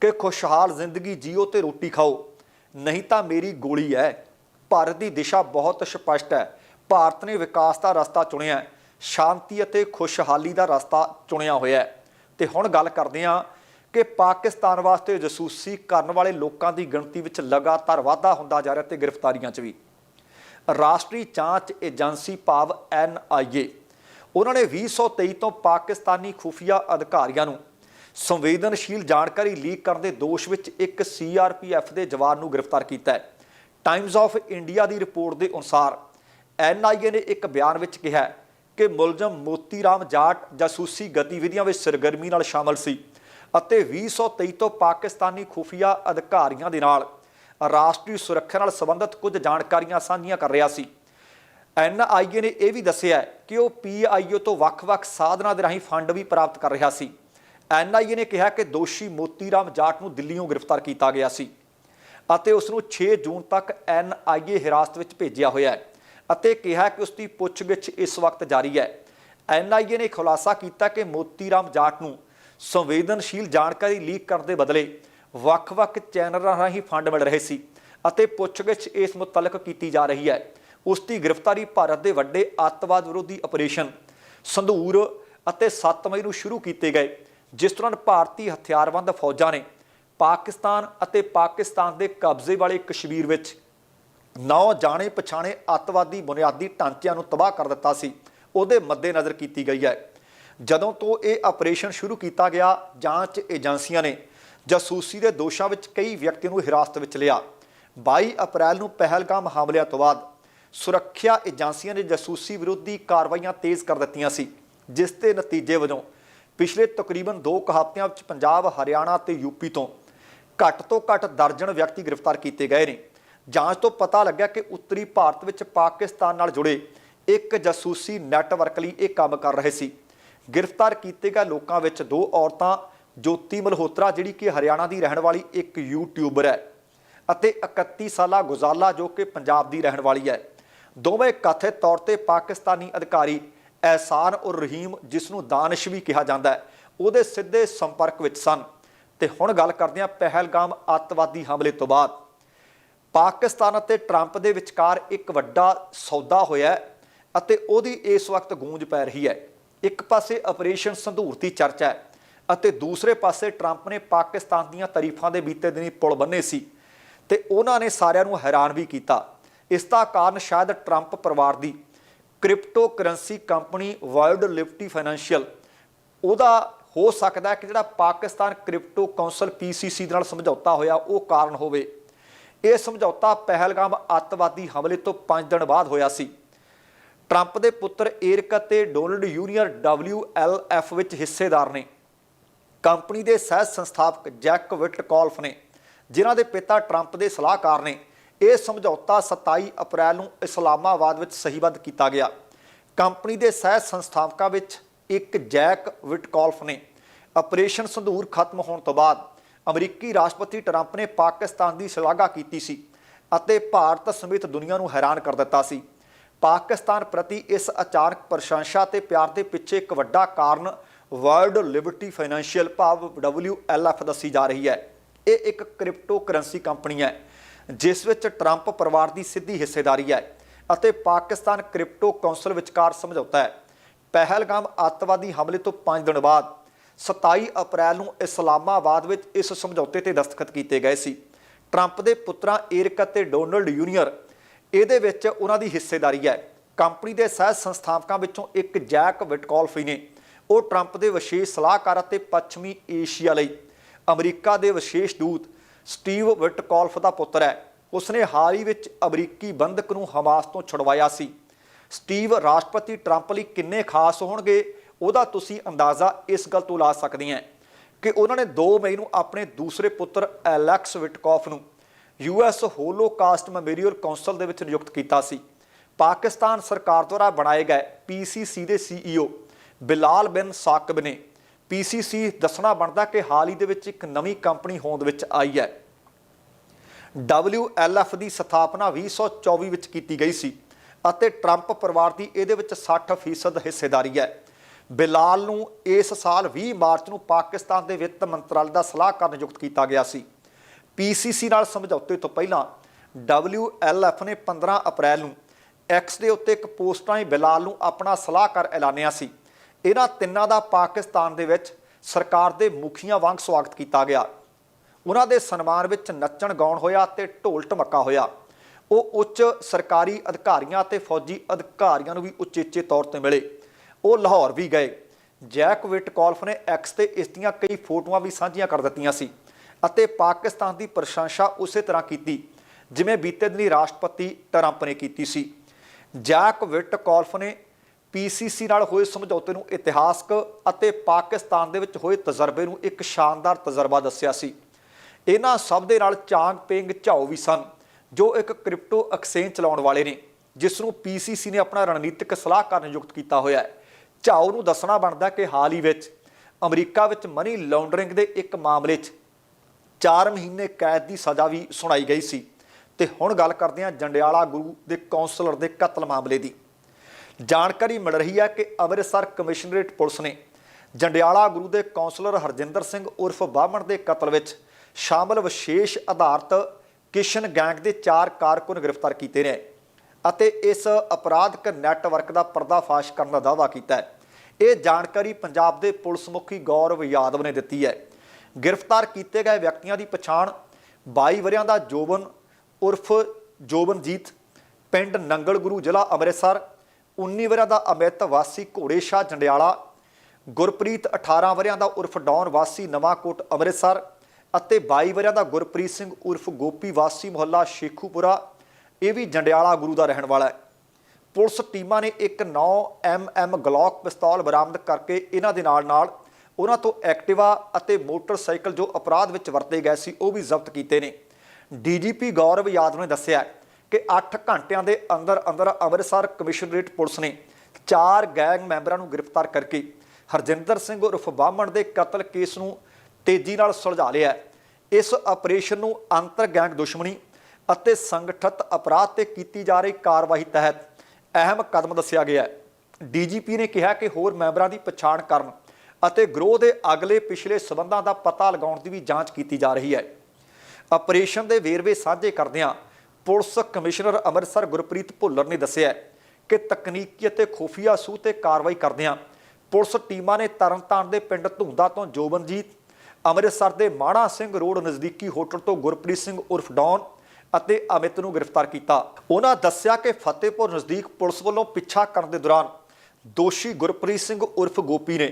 ਕਿ ਖੁਸ਼ਹਾਲ ਜ਼ਿੰਦਗੀ ਜੀਓ ਤੇ ਰੋਟੀ ਖਾਓ, ਨਹੀਂ ਤਾਂ ਮੇਰੀ ਗੋਲੀ ਹੈ। ਭਾਰਤ ਦੀ ਦਿਸ਼ਾ ਬਹੁਤ ਸਪਸ਼ਟ ਹੈ। ਭਾਰਤ ਨੇ ਵਿਕਾਸ ਦਾ ਰਸਤਾ ਚੁਣਿਆ ਹੈ। ਸ਼ਾਂਤੀ ਅਤੇ ਖੁਸ਼ਹਾਲੀ ਦਾ ਰਸਤਾ ਚੁਣਿਆ ਹੋਇਆ ਹੈ। ਤੇ ਹੁਣ ਗੱਲ ਕਰਦੇ ਹਾਂ ਕਿ ਪਾਕਿਸਤਾਨ ਵਾਸਤੇ ਜਸੂਸੀ ਕਰਨ ਵਾਲੇ ਲੋਕਾਂ ਦੀ ਗਿਣਤੀ ਵਿੱਚ ਲਗਾਤਾਰ ਵਾਧਾ ਹੁੰਦਾ ਜਾ ਰਿਹਾ ਤੇ ਗ੍ਰਿਫਤਾਰੀਆਂ 'ਚ ਵੀ। ਰਾਸ਼ਟਰੀ ਜਾਂਚ ਏਜੰਸੀ ਭਾਵ ਐਨਆਈਏ ਉਹਨਾਂ ਨੇ 2023 ਤੋਂ ਪਾਕਿਸਤਾਨੀ ਖੁਫੀਆ ਅਧਿਕਾਰੀਆਂ ਨੂੰ ਸੰਵੇਦਨਸ਼ੀਲ ਜਾਣਕਾਰੀ ਲੀਕ ਕਰਨ ਦੇ ਦੋਸ਼ ਵਿੱਚ ਇੱਕ ਸੀਆਰਪੀਐਫ ਦੇ ਜਵਾਨ ਨੂੰ ਗ੍ਰਿਫਤਾਰ ਕੀਤਾ ਹੈ। ਟਾਈਮਜ਼ ਆਫ ਇੰਡੀਆ ਦੀ ਰਿਪੋਰਟ ਦੇ ਅਨੁਸਾਰ ਐਨਆਈਏ ਨੇ ਇੱਕ ਬਿਆਨ ਵਿੱਚ ਕਿਹਾ ਕਿ ਮੁਲਜ਼ਮ ਮੋਤੀ ਰਾਮ ਜਾਟ ਜਾਸੂਸੀ ਗਤੀਵਿਧੀਆਂ ਵਿੱਚ ਸਰਗਰਮੀ ਨਾਲ ਸ਼ਾਮਲ ਸੀ ਅਤੇ 2023 ਤੋਂ ਪਾਕਿਸਤਾਨੀ ਖੁਫੀਆ ਅਧਿਕਾਰੀਆਂ ਦੇ ਨਾਲ ਰਾਸ਼ਟਰੀ ਸੁਰੱਖਿਆ ਨਾਲ ਸੰਬੰਧਿਤ ਕੁਝ ਜਾਣਕਾਰੀਆਂ ਸਾਂਝੀਆਂ ਕਰ ਰਿਹਾ ਸੀ। ਐਨਆਈਏ ਨੇ ਇਹ ਵੀ ਦੱਸਿਆ ਕਿ ਉਹ ਪੀਆਈਓ ਤੋਂ ਵੱਖ-ਵੱਖ ਸਾਧਨਾਂ ਦੇ ਰਾਹੀਂ ਫੰਡ ਵੀ ਪ੍ਰਾਪਤ ਕਰ ਰਿਹਾ ਸੀ। ਐਨਆਈਏ ਨੇ ਕਿਹਾ ਕਿ ਦੋਸ਼ੀ ਮੋਤੀ ਰਾਮ ਜਾਟ ਨੂੰ ਦਿੱਲੀੋਂ ਗ੍ਰਿਫਤਾਰ ਕੀਤਾ ਗਿਆ ਸੀ। ਅਤੇ ਉਸ ਨੂੰ 6 ਜੂਨ ਤੱਕ ਐਨਆਈਏ ਹਿਰਾਸਤ ਵਿੱਚ ਭੇਜਿਆ ਹੋਇਆ ਹੈ ਅਤੇ ਕਿਹਾ ਕਿ ਉਸ ਦੀ ਪੁੱਛਗਿੱਛ ਇਸ ਵਕਤ ਜਾਰੀ ਹੈ। ਐਨਆਈਏ ਨੇ ਖੁਲਾਸਾ ਕੀਤਾ ਕਿ ਮੋਤੀ ਰਾਮ ਜਾਟ ਨੂੰ ਸੰਵੇਦਨਸ਼ੀਲ ਜਾਣਕਾਰੀ ਲੀਕ ਕਰਨ ਦੇ ਬਦਲੇ ਵੱਖ-ਵੱਖ ਚੈਨਲਾਂ ਰਾਹੀਂ ਫੰਡ ਮਿਲ ਰਹੇ ਸੀ ਅਤੇ ਪੁੱਛਗਿੱਛ ਇਸ ਮੁਤਲਕ ਕੀਤੀ ਜਾ ਰਹੀ ਹੈ। ਉਸ ਦੀ ਗ੍ਰਿਫਤਾਰੀ ਭਾਰਤ ਦੇ ਵੱਡੇ ਅੱਤਵਾਦ ਵਿਰੋਧੀ ਆਪਰੇਸ਼ਨ ਸੰਧੂਰ ਅਤੇ 7 ਮਈ ਨੂੰ ਸ਼ੁਰੂ ਕੀਤੇ ਗਏ, ਜਿਸ ਦੌਰਾਨ ਭਾਰਤੀ ਹਥਿਆਰਬੰਦ ਫੌਜਾਂ ਨੇ ਪਾਕਿਸਤਾਨ ਅਤੇ ਪਾਕਿਸਤਾਨ ਦੇ ਕਬਜ਼ੇ ਵਾਲੇ ਕਸ਼ਮੀਰ ਵਿੱਚ ਨੌ ਜਾਣੇ ਪਛਾਣੇ ਅੱਤਵਾਦੀ ਬੁਨਿਆਦੀ ਢਾਂਚਿਆਂ ਨੂੰ ਤਬਾਹ ਕਰ ਦਿੱਤਾ ਸੀ। ਉਹਦੇ ਮੱਦੇਨਜ਼ਰ ਕੀਤੀ ਗਈ ਹੈ। ਜਦੋਂ ਤੋਂ ਇਹ ਆਪਰੇਸ਼ਨ ਸ਼ੁਰੂ ਕੀਤਾ ਗਿਆ, ਜਾਂਚ ਏਜੰਸੀਆਂ ਨੇ ਜਾਸੂਸੀ ਦੇ ਦੋਸ਼ਾਂ ਵਿੱਚ ਕਈ ਵਿਅਕਤੀਆਂ ਨੂੰ ਹਿਰਾਸਤ ਵਿੱਚ ਲਿਆ। 22 ਅਪ੍ਰੈਲ ਨੂੰ ਪਹਿਲਗਾਮ ਹਮਲਿਆਂ ਤੋਂ ਬਾਅਦ ਸੁਰੱਖਿਆ ਏਜੰਸੀਆਂ ਨੇ ਜਾਸੂਸੀ ਵਿਰੋਧੀ ਕਾਰਵਾਈਆਂ ਤੇਜ਼ ਕਰ ਦਿੱਤੀਆਂ ਸੀ, ਜਿਸ ਦੇ ਨਤੀਜੇ ਵਜੋਂ ਪਿਛਲੇ ਤਕਰੀਬਨ 2 ਹਫ਼ਤਿਆਂ ਵਿੱਚ ਪੰਜਾਬ, ਹਰਿਆਣਾ ਤੇ ਯੂਪੀ ਤੋਂ ਘੱਟ ਤੋਂ ਘੱਟ ਦਰਜਨ ਵਿਅਕਤੀ ਗ੍ਰਿਫਤਾਰ ਕੀਤੇ ਗਏ ਨੇ। ਜਾਂਚ ਤੋਂ ਪਤਾ ਲੱਗਿਆ ਕਿ ਉੱਤਰੀ ਭਾਰਤ ਵਿੱਚ ਪਾਕਿਸਤਾਨ ਨਾਲ ਜੁੜੇ ਇੱਕ ਜਾਸੂਸੀ ਨੈਟਵਰਕ ਲਈ ਇਹ ਕੰਮ ਕਰ ਰਹੇ ਸੀ। ਗ੍ਰਿਫਤਾਰ ਕੀਤੇ ਗਏ ਲੋਕਾਂ ਵਿੱਚ ਦੋ ਔਰਤਾਂ, ਜੋਤੀ ਮਲਹੋਤਰਾ, ਜਿਹੜੀ ਕਿ ਹਰਿਆਣਾ ਦੀ ਰਹਿਣ ਵਾਲੀ ਇੱਕ ਯੂਟਿਊਬਰ ਹੈ, ਅਤੇ 31 ਸਾਲਾ ਗੁਜ਼ਾਲਾ, ਜੋ ਕਿ ਪੰਜਾਬ ਦੀ ਰਹਿਣ ਵਾਲੀ ਹੈ। ਦੋਵੇਂ ਕਥਿਤ ਤੌਰ ਤੇ ਪਾਕਿਸਤਾਨੀ ਅਧਿਕਾਰੀ ਐਹਸਾਨ ਉਰ ਰਹੀਮ ਜਿਸ ਨੂੰ ਦਾਨਿਸ਼ ਵੀ ਕਿਹਾ ਜਾਂਦਾ ਹੈ, ਉਹਦੇ ਸਿੱਧੇ ਸੰਪਰਕ ਵਿੱਚ ਸਨ। ਤੇ ਹੁਣ ਗੱਲ ਕਰਦੇ ਹਾਂ ਪਹਿਲਗਾਮ ਅੱਤਵਾਦੀ ਹਮਲੇ ਤੋਂ ਬਾਅਦ। ਪਾਕਿਸਤਾਨ ਅਤੇ ਟਰੰਪ ਦੇ ਵਿਚਕਾਰ ਇੱਕ ਵੱਡਾ ਸੌਦਾ ਹੋਇਆ ਅਤੇ ਉਹਦੀ ਇਸ ਵਕਤ ਗੂੰਜ ਪੈ ਰਹੀ ਹੈ। ਇੱਕ ਪਾਸੇ ਆਪਰੇਸ਼ਨ ਸੰਧੂਰ ਦੀ ਚਰਚਾ ਹੈ ਅਤੇ ਦੂਸਰੇ ਪਾਸੇ ਟਰੰਪ ਨੇ ਪਾਕਿਸਤਾਨ ਦੀਆਂ ਤਾਰੀਫਾਂ ਦੇ ਬੀਤੇ ਦਿਨੀ ਪੁਲ ਬੰਨੇ ਸੀ ਤੇ ਉਹਨਾਂ ਨੇ ਸਾਰਿਆਂ ਨੂੰ ਹੈਰਾਨ ਵੀ ਕੀਤਾ। ਇਸ ਦਾ ਕਾਰਨ ਸ਼ਾਇਦ ਟਰੰਪ ਪਰਿਵਾਰ ਦੀ crypto currency company World Liberty Financial ਉਹਦਾ ਹੋ ਸਕਦਾ ਕਿ ਜਿਹੜਾ ਪਾਕਿਸਤਾਨ ਕ੍ਰਿਪਟੋ ਕਾਉਂਸਲ ਪੀਸੀਸੀ ਦੇ ਨਾਲ ਸਮਝੌਤਾ ਹੋਇਆ, ਉਹ ਕਾਰਨ ਹੋਵੇ। ਇਹ ਸਮਝੌਤਾ ਪਹਿਲਗਾਮ ਅੱਤਵਾਦੀ ਹਮਲੇ ਤੋਂ 5 ਦਿਨ ਬਾਅਦ ਹੋਇਆ ਸੀ। ਟਰੰਪ ਦੇ ਪੁੱਤਰ ਏਰਕ ਅਤੇ ਡੋਨਲਡ ਯੂਨੀਅਰ WLF ਵਿੱਚ ਹਿੱਸੇਦਾਰ ਨੇ। ਕੰਪਨੀ ਦੇ ਸਹਿ ਸੰਸਥਾਪਕ ਜੈਕ ਵਿਟਕੌਲਫ ਨੇ, ਜਿਨ੍ਹਾਂ ਦੇ ਪਿਤਾ ਟਰੰਪ ਦੇ ਸਲਾਹਕਾਰ ਨੇ, ਇਹ ਸਮਝੌਤਾ 27 ਅਪ੍ਰੈਲ ਨੂੰ ਇਸਲਾਮਾਬਾਦ ਵਿੱਚ ਸਹੀਬੱਧ ਕੀਤਾ ਗਿਆ। ਕੰਪਨੀ ਦੇ ਸਹਿ ਸੰਸਥਾਪਕਾਂ ਵਿੱਚ ਇੱਕ ਜੈਕ ਵਿਟਕੌਲਫ ਨੇ। ਆਪਰੇਸ਼ਨ ਸੰਧੂਰ ਖਤਮ ਹੋਣ ਤੋਂ ਬਾਅਦ ਅਮਰੀਕੀ ਰਾਸ਼ਟਰਪਤੀ ਟਰੰਪ ਨੇ ਪਾਕਿਸਤਾਨ ਦੀ ਸ਼ਲਾਘਾ ਕੀਤੀ ਸੀ ਅਤੇ ਭਾਰਤ ਸਮੇਤ ਦੁਨੀਆ ਨੂੰ ਹੈਰਾਨ ਕਰ ਦਿੱਤਾ ਸੀ। ਪਾਕਿਸਤਾਨ ਪ੍ਰਤੀ ਇਸ ਅਚਾਨਕ ਪ੍ਰਸ਼ੰਸਾ ਤੇ ਪਿਆਰ ਦੇ ਪਿੱਛੇ ਇੱਕ ਵੱਡਾ ਕਾਰਨ ਵਰਲਡ ਲਿਬਰਟੀ ਫਾਈਨੈਂਸ਼ੀਅਲ ਭਾਵ WLF ਦੱਸੀ ਜਾ ਰਹੀ ਹੈ। ਇਹ ਇੱਕ ਕ੍ਰਿਪਟੋ ਕਰੰਸੀ ਕੰਪਨੀ ਹੈ, ਜਿਸ ਵਿੱਚ ਟਰੰਪ ਪਰਿਵਾਰ ਦੀ ਸਿੱਧੀ ਹਿੱਸੇਦਾਰੀ ਹੈ ਅਤੇ ਪਾਕਿਸਤਾਨ ਕ੍ਰਿਪਟੋ ਕਾਉਂਸਲ ਵਿਚਕਾਰ ਸਮਝੌਤਾ ਹੈ। ਪਹਿਲਗਾਮ ਅੱਤਵਾਦੀ ਹਮਲੇ ਤੋਂ 5 ਦਿਨ ਬਾਅਦ 27 ਅਪ੍ਰੈਲ ਨੂੰ ਇਸਲਾਮਾਬਾਦ ਵਿੱਚ ਇਸ ਸਮਝੌਤੇ ਤੇ ਦਸਤਖਤ ਕੀਤੇ ਗਏ ਸੀ। ਟਰੰਪ ਦੇ ਪੁੱਤਰਾਂ ਏਰਕ ਅਤੇ ਡੋਨਲਡ ਯੂਨੀਅਰ ਇਹਦੇ ਵਿੱਚ ਉਹਨਾਂ ਦੀ ਹਿੱਸੇਦਾਰੀ ਹੈ। ਕੰਪਨੀ ਦੇ ਸਹਿ ਸੰਸਥਾਪਕਾਂ ਵਿੱਚੋਂ ਇੱਕ ਜੈਕ ਵਿਟਕੌਲਫੀ ਨੇ। ਉਹ ਟਰੰਪ ਦੇ ਵਿਸ਼ੇਸ਼ ਸਲਾਹਕਾਰ ਅਤੇ ਪੱਛਮੀ ਏਸ਼ੀਆ ਲਈ ਅਮਰੀਕਾ ਦੇ ਵਿਸ਼ੇਸ਼ ਦੂਤ ਸਟੀਵ ਵਿਟਕੋਲਫ ਦਾ ਪੁੱਤਰ ਹੈ। ਉਸਨੇ ਹਾਲ ਹੀ ਵਿੱਚ ਅਮਰੀਕੀ ਬੰਦਕ ਨੂੰ ਹਮਾਸ ਤੋਂ ਛੁਡਵਾਇਆ ਸੀ। ਸਟੀਵ, ਰਾਸ਼ਟਰਪਤੀ ਟਰੰਪ ਲਈ ਕਿੰਨੇ ਖਾਸ ਹੋਣਗੇ, ਉਹਦਾ ਤੁਸੀਂ ਅੰਦਾਜ਼ਾ ਇਸ ਗੱਲ ਤੋਂ ਲਾ ਸਕਦੇ ਹੋ ਕਿ ਉਹਨਾਂ ਨੇ 2 ਮਈ ਨੂੰ ਆਪਣੇ ਦੂਸਰੇ ਪੁੱਤਰ ਐਲੈਕਸ ਵਿਟਕੌਫ ਨੂੰ ਯੂਐਸ ਹੋਲੋਕਾਸਟ ਮੈਮੋਰੀਅਲ ਕਾਉਂਸਲ ਦੇ ਵਿੱਚ ਨਿਯੁਕਤ ਕੀਤਾ ਸੀ। ਪਾਕਿਸਤਾਨ ਸਰਕਾਰ ਦੁਆਰਾ ਬਣਾਏ ਗਏ ਪੀਸੀਸੀ ਦੇ ਸੀਈਓ ਬਿਲਾਲ ਬਿਨ ਸਾਕਬ ਨੇ ਪੀਸੀਸੀ ਦੱਸਣਾ ਬਣਦਾ ਕਿ ਹਾਲ ਹੀ ਦੇ ਵਿੱਚ ਇੱਕ ਨਵੀਂ ਕੰਪਨੀ ਹੋਂਦ ਵਿੱਚ ਆਈ ਹੈ। WLF ਦੀ ਸਥਾਪਨਾ 2024 ਵਿੱਚ ਕੀਤੀ ਗਈ ਸੀ। ਅਤੇ ਟਰੰਪ ਪਰਿਵਾਰ ਦੀ ਇਹਦੇ ਵਿੱਚ 60% ਹਿੱਸੇਦਾਰੀ ਹੈ। ਬਿਲਾਲ ਨੂੰ ਇਸ ਸਾਲ 20 ਮਾਰਚ ਨੂੰ ਪਾਕਿਸਤਾਨ ਦੇ ਵਿੱਤ ਮੰਤਰਾਲੇ ਦਾ ਸਲਾਹਕਾਰ ਨਿਯੁਕਤ ਕੀਤਾ ਗਿਆ ਸੀ। ਪੀਸੀਸੀ ਨਾਲ ਸਮਝੌਤੇ ਤੋਂ ਪਹਿਲਾਂ WLF ਨੇ 15 ਅਪ੍ਰੈਲ ਨੂੰ ਐਕਸ ਦੇ ਉੱਤੇ ਇੱਕ ਪੋਸਟ ਰਾਹੀਂ ਬਿਲਾਲ ਨੂੰ ਆਪਣਾ ਸਲਾਹਕਾਰ ਐਲਾਨਿਆ ਸੀ। ਇਹਨਾਂ ਤਿੰਨਾਂ ਦਾ ਪਾਕਿਸਤਾਨ ਦੇ ਵਿੱਚ ਸਰਕਾਰ ਦੇ ਮੁਖੀਆਂ ਵਾਂਗ ਸਵਾਗਤ ਕੀਤਾ ਗਿਆ। ਉਹਨਾਂ ਦੇ ਸਨਮਾਨ ਵਿੱਚ ਨੱਚਣ ਗਾਉਣ ਹੋਇਆ ਤੇ ਢੋਲ ਢਮੱਕਾ ਹੋਇਆ। ਉਹ ਉੱਚ ਸਰਕਾਰੀ ਅਧਿਕਾਰੀਆਂ ਅਤੇ ਫੌਜੀ ਅਧਿਕਾਰੀਆਂ ਨੂੰ ਵੀ ਉਚੇਚੇ ਤੌਰ ਤੇ ਮਿਲੇ। ਉਹ ਲਾਹੌਰ ਵੀ ਗਏ। ਜੈਕ ਵਿਟਕੌਲਫ ਨੇ ਐਕਸ ਤੇ ਇਸ ਦੀਆਂ ਕਈ ਫੋਟੋਆਂ ਵੀ ਸਾਂਝੀਆਂ ਕਰ ਦਿੱਤੀਆਂ ਸੀ ਅਤੇ ਪਾਕਿਸਤਾਨ ਦੀ ਪ੍ਰਸ਼ੰਸਾ ਉਸੇ ਤਰ੍ਹਾਂ ਕੀਤੀ, ਜਿਵੇਂ ਬੀਤੇ ਦਿਨੀ ਰਾਸ਼ਟਰਪਤੀ ਟਰੰਪ ਨੇ ਕੀਤੀ ਸੀ। ਜੈਕ ਵਿਟਕੌਲਫ ਨੇ ਪੀਸੀਸੀ ਨਾਲ ਹੋਏ ਸਮਝੌਤੇ ਨੂੰ ਇਤਿਹਾਸਕ ਅਤੇ ਪਾਕਿਸਤਾਨ ਦੇ ਵਿੱਚ ਹੋਏ ਤਜਰਬੇ ਨੂੰ ਇੱਕ ਸ਼ਾਨਦਾਰ ਤਜਰਬਾ ਦੱਸਿਆ ਸੀ। ਇਹਨਾਂ ਸਭ ਦੇ ਨਾਲ ਚਾਂਗ ਪੇਂਗ ਝਾਓ ਵੀ ਸਨ। ਜੋ ਇੱਕ ਕ੍ਰਿਪਟੋ ਐਕਸਚੇਂਜ ਚਲਾਉਣ ਵਾਲੇ ਨੇ ਜਿਸ ਨੂੰ ਪੀਸੀਸੀ ਨੇ ਆਪਣਾ ਰਣਨੀਤਿਕ ਸਲਾਹਕਾਰ ਨਿਯੁਕਤ ਕੀਤਾ ਹੋਇਆ ਹੈ। ਝਾਓ ਨੂੰ ਦੱਸਣਾ ਬਣਦਾ ਕਿ ਹਾਲ ਹੀ ਵਿੱਚ ਅਮਰੀਕਾ ਵਿੱਚ ਮਨੀ ਲਾਂਡਰਿੰਗ ਦੇ ਇੱਕ ਮਾਮਲੇ 'ਚ 4 ਮਹੀਨੇ ਕੈਦ ਦੀ ਸਜ਼ਾ ਵੀ ਸੁਣਾਈ ਗਈ ਸੀ। ਤੇ ਹੁਣ ਗੱਲ ਕਰਦੇ ਹਾਂ ਜੰਡਿਆਲਾ ਗੁਰੂ ਦੇ ਕਾਉਂਸਲਰ ਦੇ ਕਤਲ ਮਾਮਲੇ ਦੀ। ਜਾਣਕਾਰੀ ਮਿਲ ਰਹੀ ਹੈ ਕਿ ਅੰਮ੍ਰਿਤਸਰ ਕਮਿਸ਼ਨਰੇਟ ਪੁਲਿਸ ਨੇ ਜੰਡਿਆਲਾ ਗੁਰੂ ਦੇ ਕਾਉਂਸਲਰ ਹਰਜਿੰਦਰ ਸਿੰਘ ਉਰਫ ਬਾਹਮਣ ਦੇ ਕਤਲ ਵਿੱਚ ਸ਼ਾਮਲ ਵਿਸ਼ੇਸ਼ ਆਧਾਰਤ ਕਿਸ਼ਨ ਗੈਂਗ ਦੇ ਚਾਰ ਕਾਰਕੁਨ ਗ੍ਰਿਫਤਾਰ ਕੀਤੇ ਨੇ ਅਤੇ ਇਸ ਅਪਰਾਧਕ ਨੈਟਵਰਕ ਦਾ ਪਰਦਾਫਾਸ਼ ਕਰਨ ਦਾ ਦਾਅਵਾ ਕੀਤਾ ਹੈ। ਇਹ ਜਾਣਕਾਰੀ ਪੰਜਾਬ ਦੇ ਪੁਲਿਸ ਮੁਖੀ ਗੌਰਵ ਯਾਦਵ ਨੇ ਦਿੱਤੀ ਹੈ। ਗ੍ਰਿਫਤਾਰ ਕੀਤੇ ਗਏ ਵਿਅਕਤੀਆਂ ਦੀ ਪਛਾਣ 22 ਵਰਿਆਂ ਦਾ ਜੋਬਨ ਉਰਫ ਜੋਬਨਜੀਤ, ਪਿੰਡ ਨੰਗਲ ਗੁਰੂ ਜ਼ਿਲ੍ਹਾ ਅੰਮ੍ਰਿਤਸਰ 19 ਵਰਿਆਂ ਦਾ ਅਮਿਤ, ਵਾਸੀ ਘੋੜੇ ਸ਼ਾਹ ਜੰਡਿਆਲਾ, ਗੁਰਪ੍ਰੀਤ 18 ਵਰਿਆਂ ਦਾ ਉਰਫ ਡੌਨ, ਵਾਸੀ ਨਵਾਂਕੋਟ, ਅੰਮ੍ਰਿਤਸਰ ਅਤੇ 22 ਵਰਿਆਂ ਦਾ ਗੁਰਪ੍ਰੀਤ ਸਿੰਘ ਉਰਫ ਗੋਪੀ ਵਾਸੀ ਮੁਹੱਲਾ ਸ਼ੇਖੂਪੁਰਾ, ਇਹ ਵੀ ਜੰਡਿਆਲਾ ਗੁਰੂ ਦਾ ਰਹਿਣ ਵਾਲਾ ਹੈ। ਪੁਲਿਸ ਟੀਮਾਂ ਨੇ ਇੱਕ 9 ਐਮਐਮ ਗਲੌਕ ਪਿਸਤੌਲ ਬਰਾਮਦ ਕਰਕੇ ਇਹਨਾਂ ਦੇ ਨਾਲ ਨਾਲ ਉਹਨਾਂ ਤੋਂ ਐਕਟਿਵਾ ਅਤੇ ਮੋਟਰਸਾਈਕਲ ਜੋ ਅਪਰਾਧ ਵਿੱਚ ਵਰਤੇ ਗਏ ਸੀ, ਉਹ ਵੀ ਜ਼ਬਤ ਕੀਤੇ ਨੇ। ਡੀਜੀਪੀ ਗੌਰਵ ਯਾਦਵ ਨੇ ਦੱਸਿਆ ਕਿ 8 ਘੰਟਿਆਂ ਦੇ ਅੰਦਰ ਅੰਦਰ ਅੰਮ੍ਰਿਤਸਰ ਕਮਿਸ਼ਨਰੇਟ ਪੁਲਿਸ ਨੇ ਚਾਰ ਗੈਂਗ ਮੈਂਬਰਾਂ ਨੂੰ ਗ੍ਰਿਫਤਾਰ ਕਰਕੇ ਹਰਜਿੰਦਰ ਸਿੰਘ ਉਰਫ ਬਾਹਮਣ ਦੇ ਕਤਲ ਕੇਸ ਨੂੰ ਤੇਜ਼ੀ ਨਾਲ ਸੁਲਝਾ ਲਿਆ ਹੈ। ਇਸ ਆਪਰੇਸ਼ਨ ਨੂੰ ਅੰਤਰ ਗੈਂਗ ਦੁਸ਼ਮਣੀ ਅਤੇ ਸੰਗਠਿਤ ਅਪਰਾਧ ਤੇ ਕੀਤੀ ਜਾ ਰਹੀ ਕਾਰਵਾਈ ਤਹਿਤ ਅਹਿਮ ਕਦਮ ਦੱਸਿਆ ਗਿਆ ਹੈ ਡੀਜੀਪੀ ਨੇ ਕਿਹਾ ਕਿ ਹੋਰ ਮੈਂਬਰਾਂ ਦੀ ਪਛਾਣ ਕਰਨ ਅਤੇ ਗਰੋਹ ਦੇ ਅਗਲੇ ਪਿਛਲੇ ਸਬੰਧਾਂ ਦਾ ਪਤਾ ਲਗਾਉਣ ਦੀ ਵੀ ਜਾਂਚ ਕੀਤੀ ਜਾ ਰਹੀ ਹੈ ਆਪਰੇਸ਼ਨ ਦੇ ਵੇਰਵੇ ਸਾਂਝੇ ਕਰਦਿਆਂ ਪੁਲਿਸ ਕਮਿਸ਼ਨਰ ਅੰਮ੍ਰਿਤਸਰ ਗੁਰਪ੍ਰੀਤ ਭੁੱਲਰ ਨੇ ਦੱਸਿਆ ਕਿ ਤਕਨੀਕੀ ਅਤੇ ਖੁਫੀਆ ਸੂਹ ਤੇ ਕਾਰਵਾਈ ਕਰਦਿਆਂ ਪੁਲਿਸ ਟੀਮਾਂ ਨੇ ਤਰਨਤਾਰਨ ਦੇ ਪਿੰਡ ਧੁੰਦਾ ਤੋਂ ਜੋਬਨਜੀਤ ਅੰਮ੍ਰਿਤਸਰ ਦੇ ਮਾਣਾ ਸਿੰਘ ਰੋਡ ਨਜ਼ਦੀਕੀ ਹੋਟਲ ਤੋਂ ਗੁਰਪ੍ਰੀਤ ਸਿੰਘ ਉਰਫ ਡੌਨ ਅਤੇ ਅਮਿਤ ਨੂੰ ਗ੍ਰਿਫਤਾਰ ਕੀਤਾ। ਉਹਨਾਂ ਦੱਸਿਆ ਕਿ ਫਤਿਹਪੁਰ ਨਜ਼ਦੀਕ ਪੁਲਿਸ ਵੱਲੋਂ ਪਿੱਛਾ ਕਰਨ ਦੇ ਦੌਰਾਨ ਦੋਸ਼ੀ ਗੁਰਪ੍ਰੀਤ ਸਿੰਘ ਉਰਫ ਗੋਪੀ ਨੇ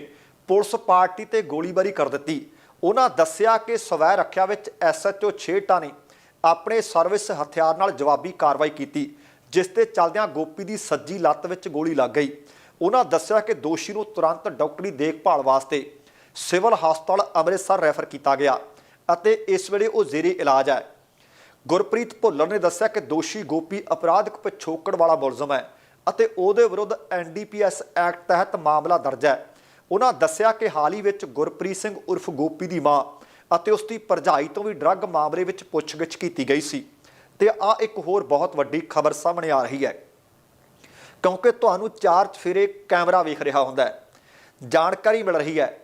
ਪੁਲਿਸ ਪਾਰਟੀ ਤੇ ਗੋਲੀਬਾਰੀ ਕਰ ਦਿੱਤੀ। ਉਹਨਾਂ ਦੱਸਿਆ ਕਿ ਸਵੈ ਰੱਖਿਆ ਵਿੱਚ ਐਸਐਚਓ ਛੇਟਾ ਨੇ ਆਪਣੇ ਸਰਵਿਸ ਹਥਿਆਰ ਨਾਲ ਜਵਾਬੀ ਕਾਰਵਾਈ ਕੀਤੀ, ਜਿਸ ਤੇ ਚਲਦਿਆਂ ਗੋਪੀ ਦੀ ਸੱਜੀ ਲੱਤ ਵਿੱਚ ਗੋਲੀ ਲੱਗ ਗਈ। ਉਹਨਾਂ ਦੱਸਿਆ ਕਿ ਦੋਸ਼ੀ ਨੂੰ ਤੁਰੰਤ ਡਾਕਟਰੀ ਦੇਖਭਾਲ ਵਾਸਤੇ ਸਿਵਲ ਹਸਪਤਾਲ ਅੰਮ੍ਰਿਤਸਰ ਰੈਫਰ ਕੀਤਾ ਗਿਆ ਅਤੇ ਇਸ ਵੇਲੇ ਉਹ ਜ਼ੇਰੇ ਇਲਾਜ ਹੈ। ਗੁਰਪ੍ਰੀਤ ਭੁੱਲਰ ਨੇ ਦੱਸਿਆ ਕਿ ਦੋਸ਼ੀ ਗੋਪੀ ਅਪਰਾਧਿਕ ਪਿਛੋਕੜ ਵਾਲਾ ਮੁਲਜ਼ਮ ਹੈ ਅਤੇ ਉਹਦੇ ਵਿਰੁੱਧ ਐਨਡੀਪੀਐਸ ਐਕਟ ਤਹਿਤ ਮਾਮਲਾ ਦਰਜ ਹੈ। ਉਹਨਾਂ ਦੱਸਿਆ ਕਿ ਹਾਲ ਹੀ ਵਿੱਚ ਗੁਰਪ੍ਰੀਤ ਸਿੰਘ ਉਰਫ ਗੋਪੀ ਦੀ ਮਾਂ ਅਤੇ ਉਸ ਦੀ ਭਰਜਾਈ ਤੋਂ ਵੀ ਡਰੱਗ ਮਾਮਲੇ ਵਿੱਚ ਪੁੱਛਗਿੱਛ ਕੀਤੀ ਗਈ ਸੀ ਤੇ ਆ ਇੱਕ ਹੋਰ ਬਹੁਤ ਵੱਡੀ ਖਬਰ ਸਾਹਮਣੇ ਆ ਰਹੀ ਹੈ। ਕਿਉਂਕਿ ਤੁਹਾਨੂੰ ਚਾਰ ਚਫੇਰੇ ਕੈਮਰਾ ਵੇਖ ਰਿਹਾ ਹੁੰਦਾ ਹੈ। ਜਾਣਕਾਰੀ ਮਿਲ ਰਹੀ ਹੈ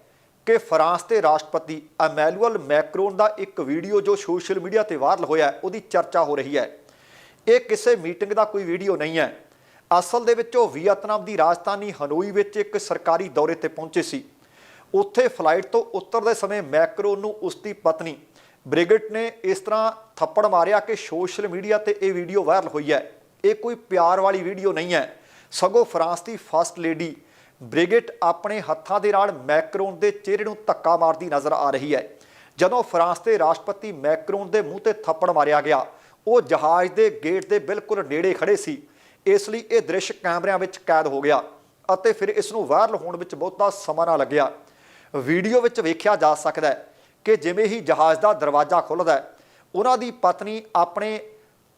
ਕਿ ਫਰਾਂਸ ਦੇ ਰਾਸ਼ਟਰਪਤੀ ਐਮੈਨੂਅਲ ਮੈਕਰੋਨ ਦਾ ਇੱਕ ਵੀਡੀਓ ਜੋ ਸੋਸ਼ਲ ਮੀਡੀਆ ਤੇ ਵਾਇਰਲ ਹੋਇਆ ਉਹਦੀ ਚਰਚਾ ਹੋ ਰਹੀ ਹੈ। ਇਹ ਕਿਸੇ ਮੀਟਿੰਗ ਦਾ ਕੋਈ ਵੀਡੀਓ ਨਹੀਂ ਹੈ। ਅਸਲ ਦੇ ਵਿੱਚ ਉਹ ਵੀਅਤਨਾਮ ਦੀ ਰਾਜਧਾਨੀ ਹਨੋਈ ਵਿੱਚ ਇੱਕ ਸਰਕਾਰੀ ਦੌਰੇ ਤੇ ਪਹੁੰਚੇ ਸੀ। ਉੱਥੇ ਫਲਾਈਟ ਤੋਂ ਉਤਰਦੇ ਸਮੇਂ ਮੈਕਰੋਨ ਨੂੰ ਉਸ ਦੀ ਪਤਨੀ ਬ੍ਰਿਗਟ ਨੇ ਇਸ ਤਰ੍ਹਾਂ ਥੱਪੜ ਮਾਰਿਆ ਕਿ ਸੋਸ਼ਲ ਮੀਡੀਆ ਤੇ ਇਹ ਵੀਡੀਓ ਵਾਇਰਲ ਹੋਈ ਹੈ। ਇਹ ਕੋਈ ਪਿਆਰ ਵਾਲੀ ਵੀਡੀਓ ਨਹੀਂ ਹੈ। ਸਗੋਂ ਫਰਾਂਸ ਦੀ ਫਸਟ ਲੇਡੀ ਬ੍ਰਿਗੇਟ ਆਪਣੇ ਹੱਥਾਂ ਦੇ ਨਾਲ ਮੈਕਰੋਨ ਦੇ ਚਿਹਰੇ ਨੂੰ ਧੱਕਾ ਮਾਰਦੀ ਨਜ਼ਰ ਆ ਰਹੀ ਹੈ। ਜਦੋਂ ਫਰਾਂਸ ਦੇ ਰਾਸ਼ਟਰਪਤੀ ਮੈਕਰੋਨ ਦੇ ਮੂੰਹ ਤੇ ਥੱਪੜ ਮਾਰਿਆ ਗਿਆ, ਉਹ ਜਹਾਜ਼ ਦੇ ਗੇਟ ਦੇ ਬਿਲਕੁਲ ਨੇੜੇ ਖੜੇ ਸੀ। ਇਸ ਲਈ ਇਹ ਦ੍ਰਿਸ਼ ਕੈਮਰਿਆਂ ਵਿੱਚ ਕੈਦ ਹੋ ਗਿਆ ਅਤੇ ਫਿਰ ਇਸ ਨੂੰ ਵਾਇਰਲ ਹੋਣ ਵਿੱਚ ਬਹੁਤਾ ਸਮਾਂ ਨਾ ਲੱਗਿਆ। ਵੀਡੀਓ ਵਿੱਚ ਵੇਖਿਆ ਜਾ ਸਕਦਾ ਹੈ ਕਿ ਜਿਵੇਂ ਹੀ ਜਹਾਜ਼ ਦਾ ਦਰਵਾਜ਼ਾ ਖੁੱਲਦਾ ਹੈ, ਉਹਨਾਂ ਦੀ ਪਤਨੀ ਆਪਣੇ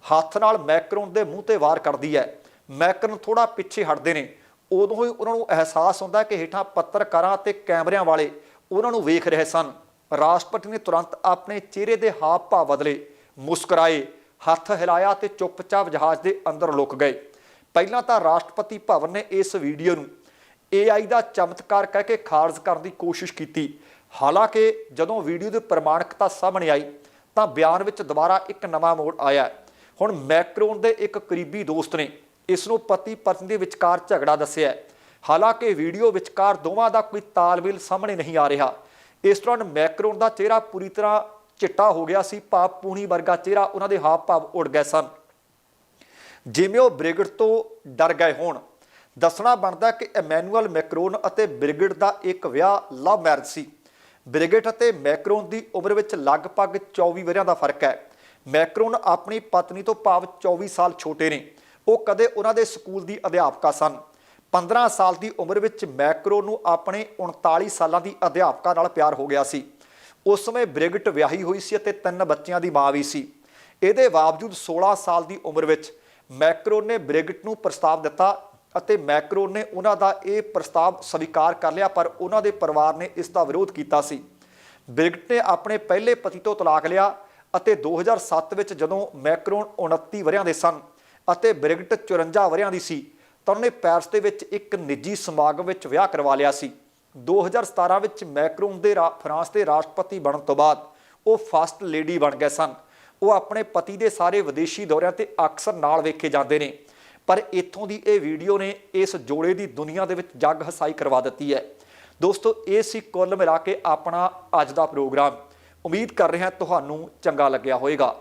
ਹੱਥ ਨਾਲ ਮੈਕਰੋਨ ਦੇ ਮੂੰਹ ਤੇ ਵਾਰ ਕਰਦੀ ਹੈ। ਮੈਕਰਨ ਥੋੜਾ ਪਿੱਛੇ ਹਟਦੇ ਨੇ ਉਦੋਂ ਹੀ ਉਹਨਾਂ ਨੂੰ ਅਹਿਸਾਸ ਹੁੰਦਾ ਕਿ ਹੇਠਾਂ ਪੱਤਰਕਾਰਾਂ ਅਤੇ ਕੈਮਰਿਆਂ ਵਾਲੇ ਉਹਨਾਂ ਨੂੰ ਵੇਖ ਰਹੇ ਸਨ। ਰਾਸ਼ਟਰਪਤੀ ਨੇ ਤੁਰੰਤ ਆਪਣੇ ਚਿਹਰੇ ਦੇ ਹਾਵ ਭਾਵ ਬਦਲੇ ਮੁਸਕਰਾਏ, ਹੱਥ ਹਿਲਾਇਆ ਤੇ ਚੁੱਪਚਾਪ ਜਹਾਜ਼ ਦੇ ਅੰਦਰ ਲੁਕ ਗਏ। ਪਹਿਲਾਂ ਤਾਂ ਰਾਸ਼ਟਰਪਤੀ ਭਵਨ ਨੇ ਇਸ ਵੀਡੀਓ ਨੂੰ AI ਦਾ ਚਮਤਕਾਰ ਕਹਿ ਕੇ ਖਾਰਜ ਕਰਨ ਦੀ ਕੋਸ਼ਿਸ਼ ਕੀਤੀ। ਹਾਲਾਂਕਿ ਜਦੋਂ ਵੀਡੀਓ ਦੀ ਪ੍ਰਮਾਣਿਕਤਾ ਸਾਹਮਣੇ ਆਈ, ਤਾਂ ਬਿਆਨ ਵਿੱਚ ਦੁਬਾਰਾ ਇੱਕ ਨਵਾਂ ਮੋੜ ਆਇਆ ਹੁਣ ਮੈਕਰੋਨ ਦੇ ਇੱਕ ਕਰੀਬੀ ਦੋਸਤ ਨੇ ਇਸ ਨੂੰ ਪਤੀ ਪਤਨੀ ਦੇ ਵਿਚਕਾਰ ਝਗੜਾ ਦੱਸਿਆ ਹਾਲਾਂਕਿ ਵੀਡੀਓ ਵਿਚਕਾਰ ਦੋਵਾਂ ਦਾ ਕੋਈ ਤਾਲਮੇਲ ਸਾਹਮਣੇ ਨਹੀਂ ਆ ਰਿਹਾ। ਇਸ ਦੌਰਾਨ ਮੈਕਰੋਨ ਦਾ ਚਿਹਰਾ ਪੂਰੀ ਤਰ੍ਹਾਂ ਚਿੱਟਾ ਹੋ ਗਿਆ ਸੀ। ਭਾਵ ਪੂਣੀ ਵਰਗਾ ਚਿਹਰਾ ਉਹਨਾਂ ਦੇ ਹਾਵ ਭਾਵ ਉੱਡ ਗਏ ਸਨ। ਜਿਵੇਂ ਉਹ ਬ੍ਰਿਗਿਡ ਤੋਂ ਡਰ ਗਏ ਹੋਣ। ਦੱਸਣਾ ਬਣਦਾ ਕਿ ਐਮੈਨੂਅਲ ਮੈਕਰੋਨ ਅਤੇ ਬ੍ਰਿਗਿਡ ਦਾ ਇੱਕ ਵਿਆਹ ਲਵ ਮੈਰਿਜ ਸੀ। ਬ੍ਰਿਗਿਡ ਅਤੇ ਮੈਕਰੋਨ ਦੀ ਉਮਰ ਵਿੱਚ ਲਗਭਗ 24 ਵਰਿਆਂ ਦਾ ਫ਼ਰਕ ਹੈ। ਮੈਕਰੋਨ ਆਪਣੀ ਪਤਨੀ ਤੋਂ ਭਾਵ 24 ਸਾਲ ਛੋਟੇ ਨੇ। ਉਹ ਕਦੇ ਉਹਨਾਂ ਦੇ ਸਕੂਲ ਦੀ ਅਧਿਆਪਕਾ ਸਨ। 15 ਸਾਲ ਦੀ ਉਮਰ ਵਿੱਚ ਮੈਕਰੋ ਨੂੰ ਆਪਣੇ 39 ਸਾਲਾਂ ਦੀ ਅਧਿਆਪਕਾ ਨਾਲ ਪਿਆਰ ਹੋ ਗਿਆ ਸੀ। ਉਸ ਸਮੇਂ ਬ੍ਰਿਗਟ ਵਿਆਹੀ ਹੋਈ ਸੀ ਅਤੇ ਤਿੰਨ ਬੱਚਿਆਂ ਦੀ ਮਾਂ ਵੀ ਸੀ। ਇਹਦੇ ਬਾਵਜੂਦ 16 ਸਾਲ ਦੀ ਉਮਰ ਵਿੱਚ ਮੈਕਰੋ ਨੇ ਬ੍ਰਿਗਟ ਨੂੰ ਪ੍ਰਸਤਾਵ ਦਿੱਤਾ ਅਤੇ ਮੈਕਰੋਨ ਨੇ ਉਹਨਾਂ ਦਾ ਇਹ ਪ੍ਰਸਤਾਵ ਸਵੀਕਾਰ ਕਰ ਲਿਆ, ਪਰ ਉਹਨਾਂ ਦੇ ਪਰਿਵਾਰ ਨੇ ਇਸ ਦਾ ਵਿਰੋਧ ਕੀਤਾ ਸੀ। ਬ੍ਰਿਗਟ ਨੇ ਆਪਣੇ ਪਹਿਲੇ ਪਤੀ ਤੋਂ ਤਲਾਕ ਲਿਆ ਅਤੇ 2007 ਵਿੱਚ ਜਦੋਂ ਮੈਕਰੋਨ 29 ਵਰਿਆਂ ਦੇ ਸਨ ਅਤੇ ਬ੍ਰਿਗਟ 54 ਵਰਿਆਂ ਦੀ ਸੀ, ਤਾਂ ਉਹਨੇ ਪੈਰਿਸ ਦੇ ਵਿੱਚ ਇੱਕ ਨਿੱਜੀ ਸਮਾਗਮ ਵਿੱਚ ਵਿਆਹ ਕਰਵਾ ਲਿਆ ਸੀ। 2017 ਵਿੱਚ ਮੈਕਰੋਨ ਦੇ ਰਾ- ਫਰਾਂਸ ਦੇ ਰਾਸ਼ਟਰਪਤੀ ਬਣਨ ਤੋਂ ਬਾਅਦ ਉਹ ਫਸਟ ਲੇਡੀ ਬਣ ਗਏ ਸਨ। ਉਹ ਆਪਣੇ ਪਤੀ ਦੇ ਸਾਰੇ ਵਿਦੇਸ਼ੀ ਦੌਰਿਆਂ ਤੇ ਅਕਸਰ ਨਾਲ ਵੇਖੇ ਜਾਂਦੇ ਨੇ। ਪਰ ਇੱਥੋਂ ਦੀ ਇਹ ਵੀਡੀਓ ਨੇ ਇਸ ਜੋੜੇ ਦੀ ਦੁਨੀਆ ਦੇ ਵਿੱਚ ਜੱਗ ਹਸਾਈ ਕਰਵਾ ਦਿੱਤੀ ਹੈ। ਦੋਸਤੋ, ਇਹ ਸੀ ਕੁੱਲ ਮਿਲਾ ਕੇ ਆਪਣਾ ਅੱਜ ਦਾ ਪ੍ਰੋਗਰਾਮ। ਉਮੀਦ ਕਰ ਰਿਹਾ ਤੁਹਾਨੂੰ ਚੰਗਾ ਲੱਗਿਆ ਹੋਵੇਗਾ।